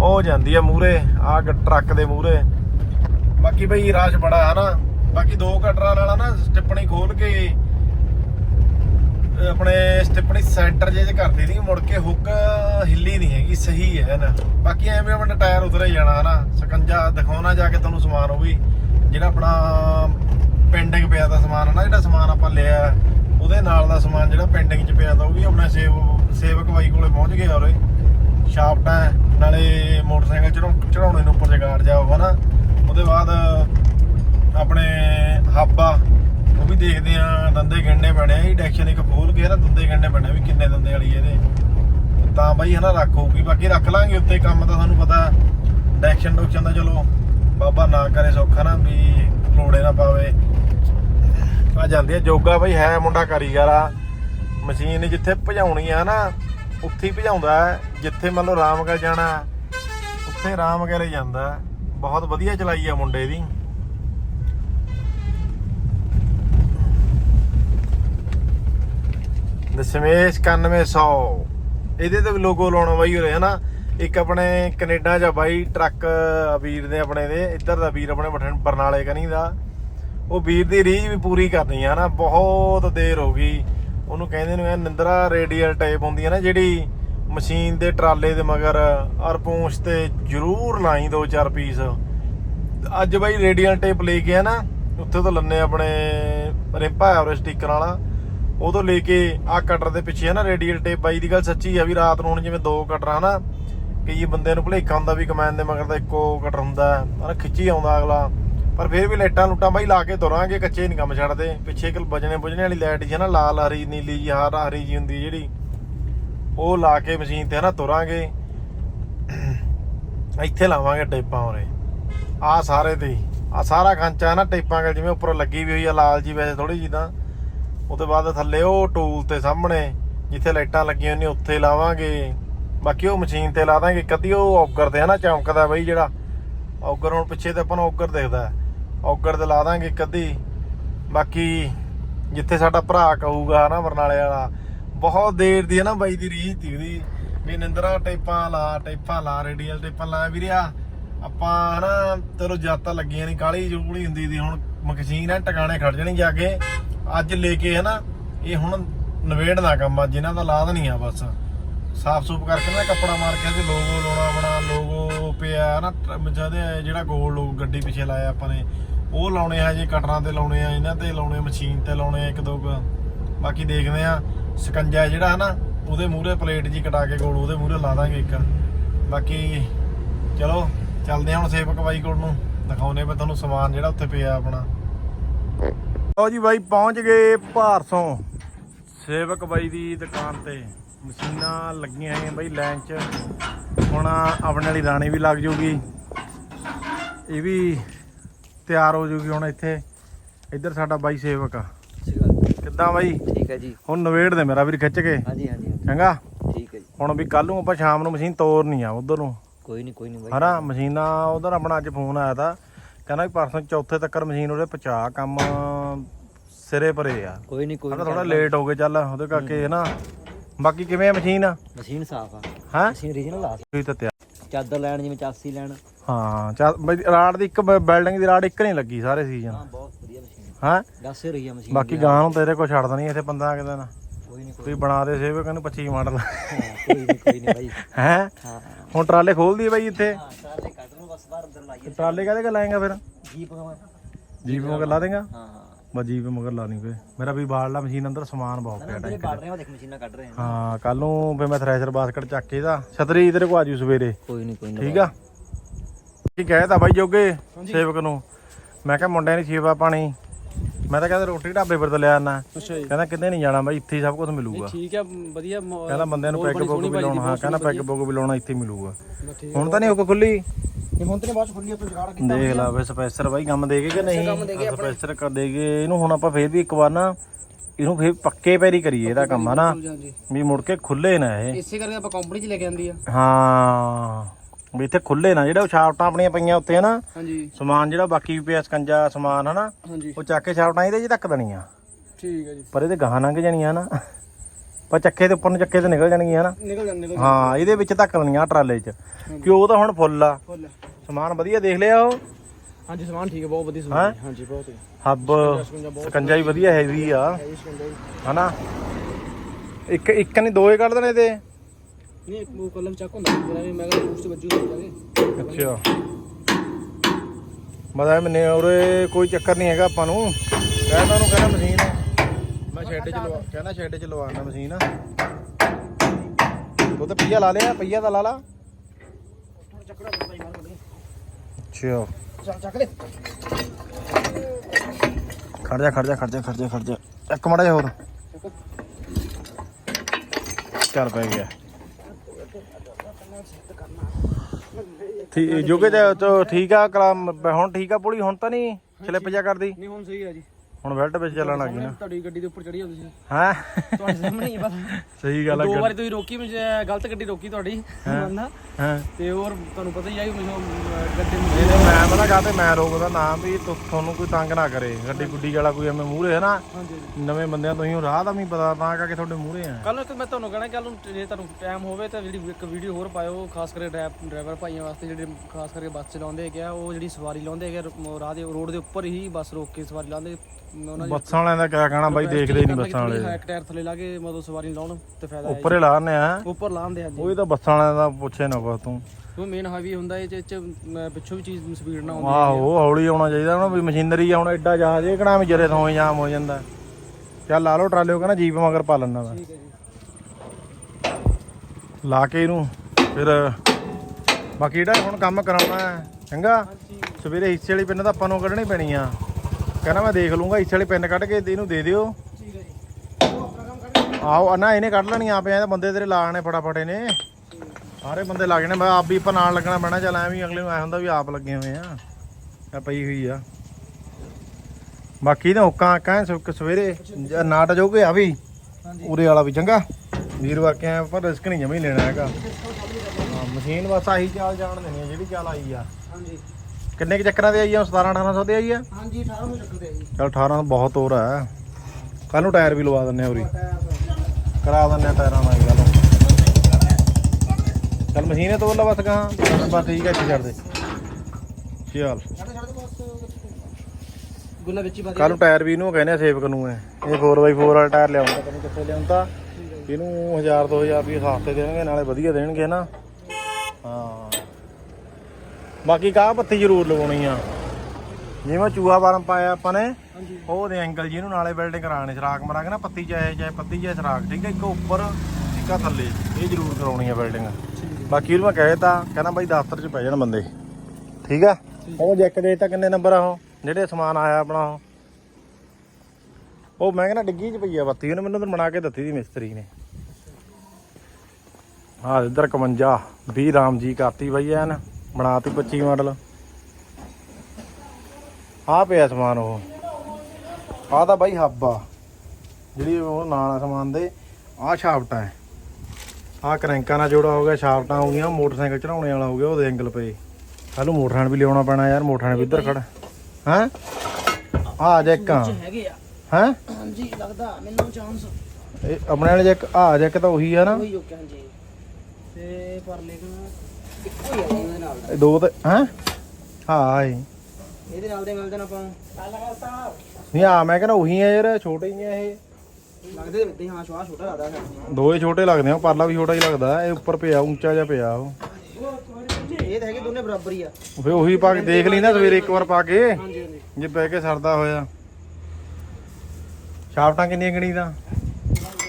ਉਹ ਜਾਂਦੀ ਆ ਮੂਰੇ ਆ ਟਰੱਕ ਦੇ ਮੂਰੇ ਬਾਕੀ ਬਈ ਰਸ਼ ਬੜਾ ਹੈ ਨਾ। ਬਾਕੀ ਦੋ ਕਟਰਾਂ ਨਾਲ ਨਾ ਸਟਿੱਪਣੀ ਖੋਲ ਕੇ ਆਪਣੇ ਸਟਿੱਪਣੀ ਸੈਂਟਰ ਜੇ ਚ ਕਰਦੀ ਸੀ, ਮੁੜ ਕੇ ਹੁੱਕ ਹਿੱਲੀ ਨਹੀਂ ਹੈਗੀ, ਸਹੀ ਹੈ ਨਾ। ਬਾਕੀ ਐਵੇਂ ਆਪਣਾ ਟਾਇਰ ਹੀ ਜਾਣਾ ਹਨਾ ਸਕੰਜਾ ਦਿਖਾਉਣਾ ਜਾ ਕੇ ਤੁਹਾਨੂੰ ਸਮਾਨ ਉਹ ਵੀ, ਜਿਹੜਾ ਆਪਣਾ ਪੈਂਡਿੰਗ ਪਿਆ ਦਾ ਸਮਾਨ ਹਨਾ ਜਿਹੜਾ ਸਮਾਨ ਆਪਾਂ ਲਿਆ, ਉਹਦੇ ਨਾਲ ਦਾ ਸਮਾਨ ਜਿਹੜਾ ਪੈਂਡਿੰਗ 'ਚ ਪਿਆ ਦਾ, ਉਹ ਵੀ ਆਪਣੇ ਸੇਵ, ਸੇਵਕ ਬਾਈ ਕੋਲੇ ਪਹੁੰਚ ਗਿਆ ਉਰੇ। ਸ਼ਾਫਟਾਂ ਨਾਲੇ ਮੋਟਰਸਾਈਕਲ ਚੜਾਉ- ਚੜਾਉਣੇ ਨੂੰ ਉੱਪਰ ਜਗਾੜ ਜਾ ਹਨਾ। ਉਹਦੇ ਬਾਅਦ ਆਪਣੇ ਹਾਬਾ, ਉਹ ਵੀ ਦੇਖਦੇ ਆ ਦੰਦੇ ਗਿਣਨੇ ਪੈਣੇ ਆ ਡੈਕਸ਼ਨ ਇੱਕ ਖੋਲ ਕੇ ਨਾ ਦੰਦੇ ਗਿਣਨੇ ਪੈਣੇ ਵੀ ਕਿੰਨੇ ਦੰਦੇ ਵਾਲੀ ਇਹਦੇ। ਤਾਂ ਬਾਈ ਹਨਾ ਰੱਖ ਹੋਊਗੀ, ਬਾਕੀ ਰੱਖ ਲਾਂਗੇ ਉੱਤੇ ਕੰਮ ਤਾਂ ਤੁਹਾਨੂੰ ਪਤਾ ਡੈਕਸ਼ਨ ਡੋਕਸ਼ਨ ਦਾ ਚਲੋ ਬਾਬਾ ਨਾ ਕਰੇ ਸੌਖਾ ਨਾ ਵੀ ਲੋੜੇ ਨਾ ਪਾਵੇ। ਆ ਜਾਂਦੀ ਆ ਜੋਗਾ ਬਈ ਹੈ ਮੁੰਡਾ ਕਾਰੀਗਰ ਆ, ਮਸ਼ੀਨ ਜਿੱਥੇ ਭਜਾਉਣੀ ਆ ਨਾ ਉੱਥੇ ਹੀ ਭਜਾਉਂਦਾ, ਜਿੱਥੇ ਮੰਨ ਲਓ ਰਾਮਗੜ ਜਾਣਾ, ਉੱਥੇ ਰਾਮਗੜ ਹੀ ਜਾਂਦਾ। ਬਹੁਤ ਵਧੀਆ ਚਲਾਈ ਆ ਮੁੰਡੇ ਦੀ। ਦਸ਼ਮੇਸ਼ 9100 ਇਹਦੇ ਤੇ ਵੀ ਲੋਗੋ ਲਾਉਣਾ ਬਾਈ ਉਰੇ, ਹਨਾ? ਇੱਕ ਆਪਣੇ ਕੈਨੇਡਾ ਜਾਂ ਬਾਈ, ਟਰੱਕ ਵੀਰ ਦੇ ਆਪਣੇ ਦੇ, ਇੱਧਰ ਦਾ ਵੀਰ ਆਪਣੇ ਬਠਿੰਡ, ਬਰਨਾਲੇ ਕਨੀ ਦਾ। ਉਹ ਵੀਰ ਦੀ ਰੀਝ ਵੀ ਪੂਰੀ ਕਰਨੀ ਆ ਨਾ ਬਹੁਤ ਦੇਰ ਹੋ ਗਈ। ਉਹਨੂੰ ਕਹਿੰਦੇ ਨੇ ਨਿੰਦਰਾ ਰੇਡੀਅਲ ਟੇਪ ਹੁੰਦੀ ਹੈ ਨਾ ਜਿਹੜੀ ਮਸ਼ੀਨ ਦੇ ਟਰਾਲੇ ਦੇ ਮਗਰ ਔਰ ਪੂੰਛ ਤੇ ਜ਼ਰੂਰ ਲਾਈ ਦੋ ਚਾਰ ਪੀਸ। ਅੱਜ ਬਾਈ ਰੇਡੀਅਲ ਟੇਪ ਲੈ ਕੇ ਆ ਨਾ, ਉੱਥੇ ਤੋਂ ਲੰਨੇ ਆਪਣੇ ਰਿੰਪਾ ਐਵਰੇ ਸਟicker ਵਾਲਾ। ਉਹ ਤੋਂ ਲੈ ਕੇ ਆ ਕਟਰ ਦੇ ਪਿੱਛੇ ਹੈ ਨਾ ਰੇਡੀਅਲ ਟੇਪ। ਬਾਈ ਦੀ ਗੱਲ ਸੱਚੀ ਆ ਵੀ ਰਾਤ ਨੂੰ ਹੁਣ ਜਿਵੇਂ ਦੋ ਕਟਰ ਨਾ, ਕਈ ਬੰਦੇ ਨੂੰ ਭੁਲੇਖਾ ਹੁੰਦਾ ਵੀ ਕਮੈਨ ਦੇ ਮਗਰ ਤਾਂ ਇੱਕੋ ਕਟਰ ਹੁੰਦਾ ਹੈ। ਹਨਾ, ਖਿੱਚੀ ਆਉਂਦਾ ਅਗਲਾ। ਪਰ ਫਿਰ ਵੀ ਲਾਈਟਾਂ ਲੁੱਟਾਂ ਬਾਈ ਲਾ ਕੇ ਤੁਰਾਂਗੇ, ਕੱਚੇ ਨਹੀਂ ਕੰਮ ਛੱਡਦੇ। ਪਿੱਛੇ ਇੱਕ ਬਜਣੇ ਬੁਝਣੇ ਵਾਲੀ ਲਾਈਟ ਜੀ ਹੈ ਨਾ, ਲਾਲ ਹਰੀ, ਨੀਲੀ ਜੀ ਹਰ ਹਰੀ ਜੀ ਹੁੰਦੀ ਜਿਹੜੀ। ਉਹ ਲਾ ਕੇ ਮਸ਼ੀਨ ਤੇ ਨਾ ਤੁਰਾਂਗੇ। ਇੱਥੇ ਲਾਵਾਂਗੇ ਟੇਪਾਂ ਉਰੇ। ਆ ਸਾਰੇ ਤੇ ਆ ਸਾਰਾ ਖਾਂਚਾ ਨਾ ਟੇਪਾਂ ਕੇ ਜਿਵੇਂ ਉੱਪਰ ਲੱਗੀ ਵੀ ਹੋਈ ਆ, ਲਾਲ ਜੀ ਵੈਸੇ ਥੋੜੀ ਜੀ ਤਾਂ। ਉਹਦੇ ਬਾਅਦ ਥੱਲੇ ਉਹ ਟੂਲ ਤੇ ਸਾਹਮਣੇ, ਜਿੱਥੇ ਲਾਈਟਾਂ ਲੱਗੀਆਂ ਹੁੰਦੀਆਂ ਉੱਥੇ ਲਾਵਾਂਗੇ। ਬਾਕੀ ਉਹ ਮਸ਼ੀਨ ਤੇ ਲਾ ਦਾਂਗੇ। ਕਦੀ ਉਹ ਔਗਰ ਤੇ ਹੈ ਨਾ ਚਮਕਦਾ ਬਈ ਜਿਹੜਾ। ਔਗਰ ਹੁਣ ਪਿੱਛੇ ਤੇ ਆਪਾਂ ਨੂੰ ਔਗਰ ਦਿਖਦਾ। ਔਗਰ ਤੇ ਲਾ ਦਾਂਗੇ ਕਦੀ ਬਾਕੀ ਜਿੱਥੇ ਸਾਡਾ ਭਰਾ ਕਹੂਗਾ ਨਾ ਬਰਨਾਲੇ ਵਾਲਾ ਬਹੁਤ ਦੇਰ ਦੀ ਹੈ ਨਾ ਬਾਈ ਦੀ ਰੀਝ ਤੀ ਉਹਦੀ। ਵੀ ਨਿੰਦਰਾ ਟੇਪਾਂ ਲਾ ਟੇਪਾਂ ਲਾ, ਰੇਡੀਅਲ ਟੇਪਾਂ ਲਾ। ਵੀਰਿਆ ਆਪਾਂ ਹਨਾ ਤੇਰੋ ਜਾਤਾਂ ਲੱਗੀਆਂ ਨਹੀਂ ਕਾਲੀ ਜੂੜੀ ਹੁੰਦੀ ਦੀ, ਹੁਣ ਮਕਸੀਨ ਹੈ ਟਿਕਾਣੇ ਖੜ ਜਾਣੀ ਜਾ ਕੇ। ਅੱਜ ਲੈ ਕੇ ਹਨਾ, ਇਹ ਹੁਣ ਨਵੇੜਨਾ ਕੰਮ ਅੱਜ ਇਹਨਾਂ ਦਾ ਲਾਦ ਨਹੀਂ ਆ ਬਸ। ਸਾਫ਼ ਸੂਫ ਕਰਕੇ ਨਾ ਕੱਪੜਾ ਮਾਰ ਕੇ ਤੇ ਲੋਗੋ ਲਾਉਣਾ ਆਪਣਾ ਲੋਗੋ ਪਿਆ ਨਾ ਮਜਾਦੇ ਜਿਹੜਾ ਗੋਲ ਲੋਗੋ ਗੱਡੀ ਪਿੱਛੇ ਲਾਇਆ ਆਪਾਂ ਨੇ, ਉਹ ਲਾਉਣੇ ਆ ਜੇ ਕਟਰਾਂ ਤੇ ਲਾਉਣੇ ਆ, ਇਹਨਾਂ ਤੇ ਲਾਉਣੇ ਮਸ਼ੀਨ ਤੇ ਲਾਉਣੇ ਆ ਇੱਕ ਦੋ ਕੁ। ਬਾਕੀ ਦੇਖਦੇ ਆ ਸਕੰਜਾ ਜਿਹੜਾ ਨਾ ਉਹਦੇ ਮੂਹਰੇ ਪਲੇਟ ਜੀ ਕਟਾ ਕੇ ਗੋਲ ਉਹਦੇ ਮੂਹਰੇ ਲਾ ਦਾਂਗੇ ਇੱਕ। ਬਾਕੀ ਚਲੋ, ਚੱਲਦੇ ਹਾਂ ਹੁਣ ਸੇਵਕ ਬਾਈ ਕੋਲ ਨੂੰ। ਦਿਖਾਉਨੇ ਮੈਂ ਤੁਹਾਨੂੰ ਸਮਾਨ ਜਿਹੜਾ ਉੱਥੇ ਪਿਆ ਆਪਣਾ। ਲਓ ਜੀ ਬਾਈ, ਪਹੁੰਚ ਗਏ ਭਾਰਸੋਂ। ਸੇਵਕ ਬਾਈ ਦੀ ਦੁਕਾਨ ਤੇ। ਮਸ਼ੀਨਾਂ ਲੱਗੀਆਂ ਹੋਈਆਂ ਬਾਈ ਲਾਈਨ 'ਚ। ਹੁਣ ਆਪਣੇ ਵਾਲੀ ਰਾਣੀ ਵੀ ਲੱਗ ਜੂਗੀ। ਇਹ ਵੀ ਤਿਆਰ ਹੋ ਜੂਗੀ ਹੁਣ ਇੱਥੇ। ਇੱਧਰ ਸਾਡਾ ਬਾਈ ਸੇਵਕ ਆ। ਕਿੱਦਾਂ ਬਾਈ। ਠੀਕ ਹੈ ਜੀ। ਹੁਣ ਨਵੇੜ ਦੇ ਮੇਰਾ ਵੀਰ ਖਿੱਚ ਕੇ। ਹਾਂਜੀ ਹਾਂਜੀ ਚੰਗਾ? ਠੀਕ ਹੈ ਜੀ। ਹੁਣ ਵੀ ਕੱਲ ਨੂੰ ਆਪਾਂ ਸ਼ਾਮ ਨੂੰ ਮਸ਼ੀਨ ਤੋਰਨੀ ਆ ਉਧਰ ਨੂੰ। ਕੋਈ ਨਹੀਂ ਕੋਈ ਨਹੀਂ ਹਨਾ ਮਸ਼ੀਨਾਂ ਉਧਰ ਆਪਣਾ ਅੱਜ ਫੋਨ ਆਇਆ ਤਾ। ਕਹਿੰਦਾ ਵੀ ਪਰਸੋਂ ਚੌਥੇ ਤੱਕ ਮਸ਼ੀਨ ਉਹਦੇ ਪਹੁੰਚਾ ਕੰਮ ਸਿਰੇ ਪਰੇ ਆ। ਕੋਈ ਨਹੀਂ ਕੋਈ ਥੋੜਾ ਲੇਟ ਹੋ ਗਏ ਚੱਲ ਉਹਦੇ ਕਰਕੇ ਨਾ ਬਾਕੀ ਕਿਵੇਂ ਆ ਮਸ਼ੀਨ? ਮਸ਼ੀਨ ਸਾਫ਼ ਆ। ਹੈ? ਮਸ਼ੀਨ ਰੀਜਨਲ ਆ। ਕੋਈ ਤਾਂ ਤਿਆਰ। ਚਾਦਰ ਲੈਣ ਜਿਵੇਂ ਚਾਸੀ ਲੈਣ। ਹਾਂ ਬਈ ਰਾੜ ਦੀ ਇੱਕ ਬਿਲਡਿੰਗ ਦੀ ਰਾੜ ਇੱਕ ਨਹੀਂ ਲੱਗੀ ਸਾਰੇ ਸੀਜ਼ਨ ਹਾਂ ਬਹੁਤ ਵਧੀਆ ਮਸ਼ੀਨ ਹਾਂ? ਦੱਸ ਹੀ ਰਹੀ ਆ ਮਸ਼ੀਨ ਬਾਕੀ ਗਾਂ ਨੂੰ ਤੇਰੇ ਕੋਲ ਛੱਡਦਾ ਨਹੀਂ ਇੱਥੇ ਬੰਦਾ ਕਿਤੇ ਨਾ ਕੋਈ ਨਹੀਂ ਕੋਈ ਬਣਾ ਦੇ ਸੇਵਕ ਇਹਨੂੰ 25 ਮਾਡਲ। ਕੋਈ ਨਹੀਂ ਕੋਈ ਨਹੀਂ ਬਾਈ। ਹੈ? ਹਾਂ। ਹੁਣ ਟਰਾਲੇ ਖੋਲਦੀ ਹੈ ਬਾਈ ਇੱਥੇ। ਹਾਂ ਸਾਰੇ ਕੱਢ ਲਓ ਬਸ ਬਾਹਰ ਅੰਦਰ ਲਾਈਏ। ਟਰਾਲੇ ਕਾਹਦੇ ਕਾ ਲਾਏਗਾ ਫਿਰ? ਜੀਪ ਕਮਾ ਜੀਪ ਮਗਰ ਲਾ ਦੇਗਾ? ਹਾਂ ਹਾਂ। ਬਸ ਜੀਪ ਮਗਰ ਲਾ ਨਹੀਂ ਫੇ ਮੇਰਾ ਵੀ ਬਾੜ ਲਾ ਮਸ਼ੀਨ ਅੰਦਰ ਸਮਾਨ ਬਹੁਤ ਪਿਆ ਮੇਰੇ ਬਾੜ ਰਹੇ ਆ ਦੇਖ ਮਸ਼ੀਨਾਂ ਕੱਢ ਰਹੇ ਆ ਹਾਂ ਕੱਲ ਨੂੰ ਫੇ ਮੈਂ ਥ੍ਰੈਸ਼ਰ ਬਾਸਕਟ ਚੱਕ ਕੇ ਇਹਦਾ। ਛਤਰੀ ਤੇਰੇ ਕੋ ਆਜੂ ਸਵੇਰੇ। ਕੋਈ ਨਹੀਂ ਕੋਈ ਨਹੀਂ ਠੀਕ ਆ? ਕੀ ਕਹਿਤਾ ਬਾਈ ਜੋਗੇ ਸੇਵਕ ਨੂੰ। ਮੈਂ ਕਿਹਾ ਮੁੰਡਿਆਂ ਨੇ ਸੇਵਾ ਪਾਣੀ। ਮੈਂ ਤਾਂ ਕਹਿੰਦਾ ਰੋਟੀ ਢਾਬੇ ਪਰ ਤਾਂ ਲਿਆ ਅੱਛਾ ਜੀ। ਕਹਿੰਦਾ ਕਿਤੇ ਨਹੀਂ ਜਾਣਾ ਬਾਈ ਇੱਥੇ ਹੀ ਸਭ ਕੁਝ ਮਿਲੂਗਾ। ਠੀਕ ਹੈ ਵਧੀਆ ਮ- ਕਹਿੰਦਾ ਬੰਦਿਆਂ ਨੂੰ ਬਹੁਤ ਪੈਗ ਬੜੀ ਸੋਹਣੀ ਵੀ ਲਾਉਣਾ ਹਾਂ ਬਹੁਤ ਕਹਿੰਦਾ ਪੈਗ ਬੁੱਕ ਵੀ ਲਾਉਣਾ ਇੱਥੇ ਹੀ ਮਿਲੂਗਾ। ਠੀਕ ਹੁਣ ਤਾਂ ਨਹੀਂ ਹੁੱਕ ਖੁੱਲੀ? ਹੈ ਹੁਣ ਤੇ ਨੇ ਬਾਅਦ ਖੁੱਲੀ ਆਪਾਂ ਜਗਾੜ ਕੀਤਾ ਦੇਖ ਲਾ ਵੇ ਸਪੈਸਰ ਬਾਈ ਕੰਮ ਦੇ ਕਿ ਨਹੀਂ? ਸਪੈਸਰ ਕਰ ਇਹਨੂੰ ਹੁਣ ਆਪਾਂ ਫੇਰ ਵੀ ਇੱਕ ਵਾਰ ਨਾ ਇਹਨੂੰ ਫੇਰ ਪੱਕੇ ਪੈਰੀ ਕਰੀਏ ਇਹਦਾ ਕੰਮ ਹਨਾ? ਹਾਂਜੀ। ਵੀ ਮੁੜ ਕੇ ਖੁੱਲੇ ਨਾ ਇਹ। ਇਸੇ ਕਰਕੇ ਆਪਾਂ ਕੰਪਨੀ ਚ ਲੈ ਕੇ ਆਂਦੀ ਆ। ਹਾਂ। ਵੀ ਇੱਥੇ ਖੁੱਲੇ ਨਾ ਜਿਹੜੇ ਉਹ ਛਾਪਟਾਂ ਆਪਣੀਆਂ ਪਈਆਂ ਉੱਥੇ ਹਨਾ ਹਾਂਜੀ। ਸਮਾਨ ਜਿਹੜਾ ਬਾਕੀ ਪਿਆ ਸਕੰਜਾ ਸਮਾਨ ਹਨਾ ਹਾਂਜੀ। ਉਹ ਚੱਕ ਕੇ ਛਾਪਟਾਂ ਇਹਦੇ 'ਚ ਧੱਕ ਦੇਣੀਆਂ। ਠੀਕ ਹੈ ਜੀ। ਪਰ ਇਹਦੇ ਗਾਹਾਂ ਲੰਘ ਜਾਣੀਆਂ ਨਾ ਪਰ ਚੱਕੇ ਦੇ ਉੱਪਰ ਨੂੰ ਚੱਕੇ ਤੇ ਨਿਕਲ ਜਾਣਗੀਆਂ ਹਨਾ। ਨਿਕਲ ਜਾਂਦੇ ਨਿਕਲ ਹਾਂ ਇਹਦੇ ਵਿੱਚ ਧੱਕ ਦੇਣੀਆਂ ਟਰਾਲੇ 'ਚ। ਕਿ ਉਹ ਤਾਂ ਹੁਣ ਫੁੱਲ ਆ। ਫੁੱਲ ਸਮਾਨ ਵਧੀਆ ਦੇਖ ਲਿਆ ਉਹ। ਹਾਂਜੀ ਸਮਾਨ ਠੀਕ ਹੈ ਬਹੁਤ ਵਧੀਆ ਸਮਾਨ ਹੈ। ਹਾਂਜੀ ਬਹੁਤ ਹੈ ਹੱਬ ਸਕੰਜਾ ਵੀ ਵਧੀਆ ਹੈਵੀ ਆ। ਜੀ। ਹਨਾ। ਇੱਕ ਇੱਕ ਨਹੀਂ ਦੋਏ ਕੱਢ ਦੇਣੇ ਤੇ। ਨਹੀਂ ਇੱਕ ਉਹ ਕਲਮ ਚੱਕ ਹੁੰਦਾ ਮੇਰਾ ਵੀ ਮੈਂ ਕਿਹਾ ਬੂਸਟ ਵੱਜੂ ਹੋ ਜਾਗੇ ਅੱਛਾ। ਮਜ਼ਾ ਮੈਨੇ ਉਰੇ ਕੋਈ ਚੱਕਰ ਨਹੀਂ ਹੈਗਾ ਆਪਾਂ ਨੂੰ। ਕਹਿੰਦਾ ਉਹਨੂੰ ਕਹਿੰਦਾ ਮਸ਼ੀਨ। ਮੈਂ ਸ਼ੈੱਡ ਚ ਲਵਾ ਕਹਿੰਦਾ ਸ਼ੈੱਡ ਚ ਲਵਾਉਣਾ ਮਸ਼ੀਨ। ਉਹ ਤਾਂ ਪਈਆ ਲਾ ਲਿਆ ਪਈਆ ਤਾਂ ਲਾ ਲਾ। ਅੱਛਾ। ਚੱਲ ਚੱਕ ਲੈ ਖੜ ਜਾ ਖੜ ਜਾ ਖੜ ਜਾ ਖੜ ਜਾ ਖੜ ਜਾ। ਇੱਕ ਮੜਾ ਜਾ ਹੋਰ। ਚੱਲ ਪੈ ਗਿਆ। ਠੀਕ, ਜੋਗੇ ਤੇ ਤੋ ਠੀਕ ਆ ਕਲਾ ਹੁਣ ਠੀਕ ਆ ਪੁਲੀ, ਹੁਣ ਤਾਂ ਨਹੀਂ ਸਲਿੱਪ ਜਾ ਕਰਦੀ। ਨਹੀਂ, ਹੁਣ ਸਹੀ ਹੈ ਜੀ। ਹੁਣ ਬੈਲਟ ਵਿੱਚ ਚੱਲਣ ਲੱਗੀ ਨਾ। ਤੁਹਾਡੀ ਗੱਡੀ ਦੇ ਉੱਪਰ ਚੜੀ ਹੋ ਤੁਸੀਂ। ਹੈ? ਤੁਹਾਡੇ ਸਾਹਮਣੇ ਹੀ ਪਤਾ। ਸਹੀ ਗੱਲ ਦੋ ਆ ਵਾਰੀ ਤੁਸੀਂ ਰੋਕੀ ਮੈਨੂੰ ਗਲਤ ਗੱਡੀ ਰੋਕੀ ਤੁਹਾਡੀ। ਹਾਂ? ਤੇ ਹੋਰ ਤੁਹਾਨੂੰ ਪਤਾ ਹੀ ਆ ਮੈਨੂੰ ਗੱਡੀ ਨੂੰ ਮੈਂ ਪਤਾ ਕਾਤੇ ਮੈਂ ਰੋਕਦਾ ਨਾ ਵੀ ਤੁਹਾਨੂੰ ਕੋਈ ਤੰਗ ਨਾ ਕਰੇ। ਗੱਡੀ ਗੁੱਡੀ ਵਾਲਾ ਕੋਈ ਐਵੇਂ ਮੂਹਰੇ ਹੈ ਨਾ? ਨਵੇਂ ਬੰਦਿਆਂ ਤੋਂ ਹੀ ਰਾਹ ਦਾ ਵੀ ਪਤਾ ਤਾਂ ਕਰਕੇ ਤੁਹਾਡੇ ਮੂਹਰੇ ਆ। ਕੱਲ ਨੂੰ ਮੈਂ ਤੁਹਾਨੂੰ ਕਹਿਣਾ ਕੱਲ ਨੂੰ ਜੇ ਤੁਹਾਨੂੰ ਟਾਈਮ ਹੋਵੇ ਤਾਂ ਜਿਹੜੀ ਇੱਕ ਵੀਡੀਓ ਹੋਰ ਪਾਇਓ ਖਾਸ ਕਰਕੇ ਡਰਾਈਵਰ ਭਾਈਆਂ ਵਾਸਤੇ ਜਿਹੜੇ ਖਾਸ ਕਰਕੇ ਬੱਸ ਚਲਾਉਂਦੇ ਹੈਗੇ ਆ ਉਹ ਜਿਹੜੀ ਸਵਾਰੀ ਲਾਉਂਦੇ ਹੈਗੇ ਆ, ਰਾਹ ਦੇ ਰੋਡ ਦੇ ਉੱਪਰ ਹੀ ਬੱਸ ਰੋਕ ਕੇ ਸਵਾਰੀ ਲਾਉਂਦੇ। ਉਹਨਾਂ ਦੀ ਬੱਸਾਂ ਵਾਲਿਆਂ ਦਾ ਕਿਆ ਕਹਿਣਾ ਬਾਈ ਦੇਖਦੇ ਹੀ ਨਹੀਂ ਬੱਸਾਂ ਵਾਲੇ। ਇੱਕ ਟਾਇਰ ਥੱਲੇ ਲਾ ਕੇ ਮਤਲਬ ਸਵਾਰੀ ਲਾਉਣ ਤੇ ਫਾਇਦਾ ਹੈ ਉੱਪਰੇ ਲਾਣੇ ਆ। ਉੱਪਰ ਲਾਉਂਦੇ ਆ ਜੀ। ਉਹ ਤਾਂ ਬੱਸਾਂ ਵਾਲਿਆਂ ਦਾ ਪੁੱਛੇ ਨਾ ਕੁਛ ਤੂੰ। ਉਹ ਮੇਨ ਹਾਈਵੇ ਹੁੰਦਾ ਇਹ ਚ- ਪਿੱਛੋਂ ਵੀ ਚੀਜ਼ ਸਪੀਡ ਨਾ ਆਉਂਦੀ ਆਹੋ ਹੌਲੀ ਆਉਣਾ ਚਾਹੀਦਾ ਉਹਨਾਂ ਵੀ ਮਸ਼ੀਨਰੀ ਆਉਣਾ ਐਡਾ ਜਹਾਜ਼ ਇਹ ਕਿਹੜਾ ਵੀ ਜਰੇ ਥੋਂ ਜਾਮ ਹੋ ਜਾਂਦਾ। ਚੱਲ ਲਾ ਲਓ ਟਰਾਲੇ ਉਹ ਕਹਿੰਦਾ ਜੀਪ ਮਗਰ ਪਾ ਲੈਣਾ ਮੈਂ। ਠੀਕ ਹੈ ਜੀ। ਲਾ ਕੇ ਇਹਨੂੰ ਫਿਰ ਬਾਕੀ ਜਿਹੜਾ ਹੁਣ ਕੰਮ ਕਰਾਉਣਾ ਹੈ ਚੰਗਾ? ਸਵੇਰੇ ਹਿੱਸੇ ਵਾਲੀ ਪਿੰਨ ਤਾਂ ਆਪਾਂ ਨੂੰ ਕੱਢਣੀ ਪੈਣੀ ਆ। ਕਹਿੰਦਾ ਮੈਂ ਦੇਖ ਲੂੰਗਾ ਹਿੱਸੇ ਵਾਲੀ ਪਿੰਨ ਕੱਢ ਕੇ ਤੇ ਇਹਨੂੰ ਦੇ ਦਿਓ। ਠੀਕ ਹੈ ਜੀ ਆਹੋ ਨਾ ਇਹਨੇ ਕੱਢ ਲੈਣੀ ਆਪੇ ਐ ਤਾਂ ਬੰਦੇ ਤੇਰੇ ਲਾਣੇ ਫਟਾਫਟ ਇਹਨੇ। ਸਾਰੇ ਬੰਦੇ ਲੱਗ ਜਾਣੇ, ਮੈਂ ਆਪ ਵੀ ਆਪਾਂ ਨਾਲ ਲੱਗਣਾ ਪੈਣਾ, ਚੱਲ ਐ ਅਗਲੇ ਨੂੰ ਐ ਹੁੰਦਾ ਵੀ ਆਪ ਲੱਗੇ ਹੋਏ ਆ। ਆ ਪਈ ਹੋਈ ਆ। ਬਾਕੀ ਤਾਂ ਹੁੱਕਾਂ ਕਾਂ ਸਵੇਰੇ, ਜਾਂ ਨਾਟ ਜਾਊਗੇ ਆ ਵੀ, ਉਰੇ ਵਾਲਾ ਵੀ ਚੰਗਾ। ਵੀਰ ਵਾਕਿਆ ਪਰ ਰਿਸਕ ਨਹੀਂ ਜਮੀ ਲੈਣਾ ਹੈਗਾ। ਮਸ਼ੀਨ ਬਸ ਆਹੀ ਚਾਲ ਜਾਣ ਦੇਣੀ ਆ, ਜਿਹੜੀ ਚਾਲ ਆਈ ਆ। ਹਾਂਜੀ। ਕਿੰਨੇ ਕੁ ਚੱਕਰਾਂ ਤੇ ਆਈ ਆ? 17 1800 ਤੇ ਆਈ ਆ? ਹਾਂਜੀ 18 ਨੂੰ ਚੱਕਦੇ ਆ ਜੀ ਚਲ 18 ਬਹੁਤ ਹੋਰ ਆ। ਕੱਲ ਨੂੰ ਟਾਇਰ ਵੀ ਲਵਾ ਦਿੰਨੇ ਆ ਉਰੀ। ਕਰਾ ਦਿੰਨੇ ਆ ਟਾਇਰਾਂ ਨਾਲ ਗੱਲ। ਚੱਲ ਮਸ਼ੀਨੇ ਤੋਂ ਲਾ ਬਸ ਬਸ ਠੀਕ ਹੈ ਇੱਥੇ ਛੱਡ ਦੇ। ਚੱਲ। ਗੁੱਲਾ ਵਿੱਚ ਹੀ ਪਾ ਕੱਲ ਨੂੰ ਟਾਇਰ ਵੀ ਇਹਨੂੰ ਕਹਿੰਦੇ ਆ ਸੇਵ ਕਰਨੂ ਐ ਇਹ 4x4 ਵਾਲਾ ਟਾਇਰ ਲਿਆਉਂਦਾ ਤੈਨੂੰ ਕਿੱਥੇ ਲਿਆਉਂਦਾ ਇਹਨੂੰ 1000 2000 ਰੁਪਏ ਸਸਤੇ ਦੇਣਗੇ ਨਾਲੇ ਵਧੀਆ ਦੇਣਗੇ ਨਾ। ਹਾਂ। ਬਾਕੀ ਕਾਹ ਪੱਤੀ ਜ਼ਰੂਰ ਲਵਾਉਣੀ ਆ। ਜਿਵੇਂ ਚੂਹਾ ਬਾਰਮ ਪਾਇਆ ਆਪਾਂ ਨੇ ਉਹ ਦੇ ਐਂਗਲ ਜੀ ਇਹਨੂੰ ਨਾਲੇ ਵੈਲਡਿੰਗ ਕਰਾਣੇ ਸਰਾਖ ਮਰਾਂਗੇ ਨਾ ਪੱਤੀ ਚਾਹੇ ਚਾਹੇ ਪੱਤੀ ਚਾਹੇ ਸਰਾਖ ਠੀਕ ਹੈ ਇੱਕ ਉੱਪਰ ਇੱਕ ਥੱਲੇ ਇਹ ਜ਼ਰੂਰ ਕਰਾਉਣੀ ਆ ਵੈਲਡਿੰਗ ਬਾਕੀ ਉਹਨੂੰ ਮੈਂ ਕਹੇ ਤਾਂ ਕਹਿੰਦਾ ਬਾਈ ਦਫ਼ਤਰ 'ਚ ਪੈ ਜਾਣ ਬੰਦੇ। ਠੀਕ ਆ? ਉਹ ਜੈਕ ਦੇ ਤਾਂ ਕਿੰਨੇ ਨੰਬਰ ਆ ਉਹ? ਜਿਹੜੇ ਸਮਾਨ ਆਇਆ ਆਪਣਾ ਉਹ। ਉਹ ਮੈਂ ਕਹਿੰਦਾ ਡਿੱਗੀ 'ਚ ਪਈ ਆ ਬੱਤੀ ਉਹਨੇ ਮੈਨੂੰ ਬਣਾ ਕੇ ਦਿੱਤੀ ਸੀ ਮਿਸਤਰੀ ਨੇ। ਹਾਂ ਇੱਧਰ 51 20 ਰਾਮ ਜੀ ਕਰਤੀ ਬਾਈ ਐਨ। ਬਣਾਤੀ 25 ਮਾਡਲ ਆ ਪਿਆ ਸਮਾਨ ਉਹ। ਆਹ ਤਾਂ ਬਾਈ ਹੱਬ ਆ। ਜਿਹੜੀ ਉਹ ਨਾਲ ਆ ਸਮਾਨ ਦੇ ਆਹ ਸ਼ਾਫਟਾਂ ਹੈ ਆਹ ਕਰੈਂਕਾਂ ਨਾਲ ਜੋੜਾ ਹੋ ਗਿਆ ਸ਼ਾਫਟਾਂ ਹੋ ਗਈਆਂ ਮੋਟਰਸਾਈਕਲ ਚੜਾਉਣੇ ਵਾਲਾ ਹੋ ਗਿਆ ਉਹਦੇ ਐਂਗਲ ਪਏ। ਕੱਲ ਮੋਟਰਾਂ ਵੀ ਲਿਆਉਣਾ ਪੈਣਾ ਯਾਰ ਮੋਟਰਾਂ ਵੀ ਇੱਧਰ ਖੜ। ਹੈਂ? ਆ ਜੈਕਾਂ ਹੈਗੇ ਆ। ਹੈਂ? ਹਾਂਜੀ ਲੱਗਦਾ ਮੈਨੂੰ ਚਾਂਸ ਇਹ ਆਪਣੇ ਵਾਲੇ ਜੈਕ ਆ ਜੈਕ ਤਾਂ ਉਹੀ ਆ ਨਾ। ਕੋਈ ਓਕੇ ਹਾਂਜੀ। ਤੇ ਪਰ ਲੇਕਿਨ ਇੱਕੋ ਹੀ ਆ ਜੀ ਇਹਦੇ ਨਾਲ ਦਾ। ਇਹ ਦੋ ਤੇ ਹੈਂ? ਹਾਂ ਇਹ ਇਹਦੇ ਨਾਲ ਦੇ ਮਿਲ ਜਾਣ ਆਪਾਂ। ਨਹੀਂ ਆ ਮੈਂ ਕਹਿੰਦਾ ਉਹੀ ਆ ਯਾਰ ਛੋਟੇ ਹੀ ਆ ਇਹ। ਲੱਗਦੇ ਤੇ ਹਾਂ ਸ਼ਵਾ ਛੋਟਾ ਲੱਗਦਾ ਹੈ। ਦੋਏ ਛੋਟੇ ਲੱਗਦੇ ਆ ਪਰਲਾ ਵੀ ਛੋਟਾ ਹੀ ਲੱਗਦਾ ਇਹ ਉੱਪਰ ਪਿਆ ਉੱਚਾ ਜਿਹਾ ਪਿਆ ਉਹ। ਇਹ ਤਾਂ ਹੈਗੇ ਦੋਨੇ ਬਰਾਬਰ ਹੀ ਆ। ਫੇ ਉਹੀ ਪਾ ਕੇ ਦੇਖ ਲਈ ਨਾ ਸਵੇਰੇ ਇੱਕ ਵਾਰ ਪਾ ਕੇ ਹਾਂਜੀ ਹਾਂਜੀ। ਜੇ ਬਹਿ ਕੇ ਸਰਦਾ ਹੋਇਆ। ਸ਼ਾਫਟਾਂ ਕਿੰਨੀਆਂ ਗਣੀ ਦਾ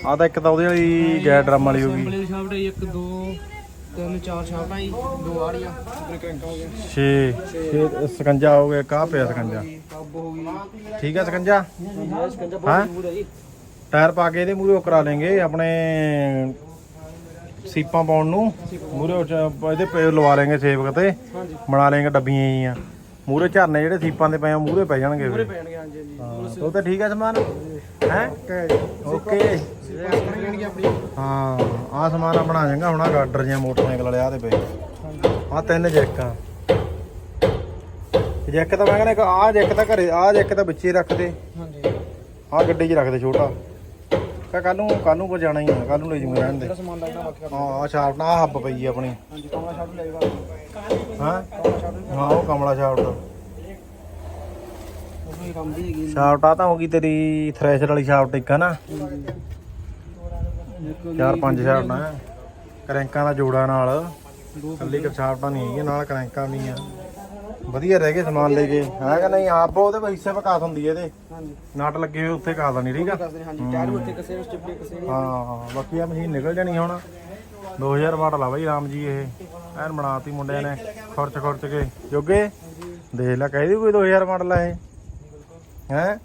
ਆ ਤਾਂ ਇੱਕ ਤਾਂ ਉਹਦੇ ਵਾਲੀ ਗੈਰ ਡਰਮ ਵਾਲੀ ਹੋ ਗਈ। ਸਿੰਪਲ ਸ਼ਾਫਟ 1 2 ਤਿੰਨ, ਚਾਰ ਸ਼ਾਫਟਾਂ ਹੀ ਦੋ ਆੜੀਆਂ। ਆਪਣੇ ਕ੍ਰੈਂਕਾਂ ਹੋ ਗਿਆ 6 6 ਸਕੰਜਾ ਹੋ ਗਿਆ ਕਾ ਪਿਆ ਸਕੰਜਾ ਕੱਬ ਹੋ ਗਈ ਠੀਕ ਆ ਸਕੰਜਾ ਸਕੰਜਾ ਬਹੁਤ ਜ਼ਰੂਰ ਹੈ? ਜੀ ਟਾਇਰ ਪਾ ਕੇ ਇਹਦੇ ਮੂਰੇ ਉਹ ਕਰਾ ਲੈਂਗੇ ਆਪਣੇ ਸੀਪਾਂ ਪਾਉਣ ਨੂੰ। ਮੂਰੇ ਇਹਦੇ ਪੇ ਲਵਾ ਲੈਂਗੇ ਸੇਵਕ ਤੇ ਹਾਂਜੀ ਬਣਾ ਲੈਂਗੇ ਡੱਬੀਆਂ ਜੀਆਂ ਮੂਰੇ ਝਰਨੇ ਜਿਹੜੇ ਸੀਪਾਂ ਦੇ ਪਏ ਆ ਮੂਰੇ ਪੈ ਜਾਣਗੇ ਫਿਰ। ਪੈਣਗੇ ਹਾਂਜੀ ਹਾਂਜੀ। ਹਾਂ, ਉਹ ਤਾਂ ਠੀਕ ਹੈ ਸਮਾਨ? ਹੈ? ਓਕੇ। ਆਪਣੀ ਹਾਂ ਆ ਸਮਾਨ ਆ ਬਣਾ ਜਾਂਗਾ ਹੁਣ ਆ ਗਾਡਰ ਜਿਹਾ ਮੋਟਰਸਾਈਕਲ ਵਾਲੇ ਆ ਤੇ ਪਏ ਆ ਤਿੰਨ ਜੈਕਾਂ। ਜੈਕ ਤਾਂ ਮੈਂ ਕਹਿੰਦਾ ਆ ਜੈਕ ਤਾਂ ਘਰੇ ਆ ਜੈਕ ਤਾਂ ਵਿੱਚੇ ਰੱਖ ਦੇ। ਹਾਂਜੀ। ਆ ਗੱਡੀ 'ਚ ਰੱਖ ਦੇ ਛੋਟਾ। ਕਾ ਕੱਲ ਨੂੰ ਕੱਲ ਨੂੰ ਕੋ ਜਾਣਾ ਹੀ ਆ। ਕੱਲ ਨੂੰ ਲੈ ਜੂਗਾ ਰਹਿਣ ਦੇ। ਜਿਹੜਾ ਸਮਾਨ ਲੱਗਦਾ ਬਾਕੀ ਕਰ ਹਾਂ ਆ ਨਾਲ ਆ ਹੱਬ ਪਈ ਆ ਆਪਣੀ। ਹਾਂਜੀ ਕਮਲਾ ਸ਼ਾਫਟ ਲੱਗੇਗਾ ਹਾਂ? ਕਮਲਾ ਸ਼ਾਫਟ ਹਾਂ ਉਹ ਕਮਲਾ ਹੈਗੀ। ਸ਼ਾਫਟ ਆ ਤਾਂ ਹੋ ਗਈ ਤੇਰੀ ਥ੍ਰੈਸ਼ਰ ਵਾਲੀ ਸ਼ਾਫਟ ਇੱਕ ਆ ਨਾ ਚਾਰ ਪੰਜ ਸ਼ਾਫਟਾਂ ਕਰੈਂਕਾਂ ਦਾ ਜੋੜਾ ਨਾਲ। ਕੱਲੀ ਕ ਸ਼ਾਫਟਾਂ ਨਹੀਂ ਹੈਗੀਆਂ ਨਾਲ ਕਰੈਂਕਾਂ ਵੀ ਆ। ਵਧੀਆ ਰਹਿ ਗਏ ਸਮਾਨ ਲੈ ਕੇ। ਹੈ ਕਿ ਨਹੀਂ? ਆਪ ਉਹਦੇ ਵਿੱਚ ਹਿੱਸੇ ਪਕਾਸ ਹੁੰਦੀ ਹੈ ਇਹਦੇ। ਹਾਂਜੀ। ਨਟ ਲੱਗੇ ਹੋਏ ਉੱਥੇ ਕਾਸ ਨਹੀਂ ਠੀਕ ਆ? ਦੱਸਦੇ ਹਾਂਜੀ। ਟਾਇਰ ਉੱਤੇ ਕਸੇ ਨੂੰ ਸਟਿਪ ਕਸੇ ਹਾਂ ਬਾਕੀ ਆ ਮਸ਼ੀਨ ਨਿਕਲ ਜਾਣੀ ਹੁਣ। 2000 ਮਾਡਲ ਆ ਬਾਈ ਰਾਮ ਜੀ ਇਹ। ਐਨ ਬਣਾਤੀ ਮੁੰਡਿਆਂ ਨੇ ਖਰਚ ਖਰਚ ਕੇ। ਜੋਗੇ ਦੇਖ ਲੈ ਕਹਿਦੀ ਕੋਈ 2000 ਮਾਡਲ ਆ ਇਹ। ਹੈ?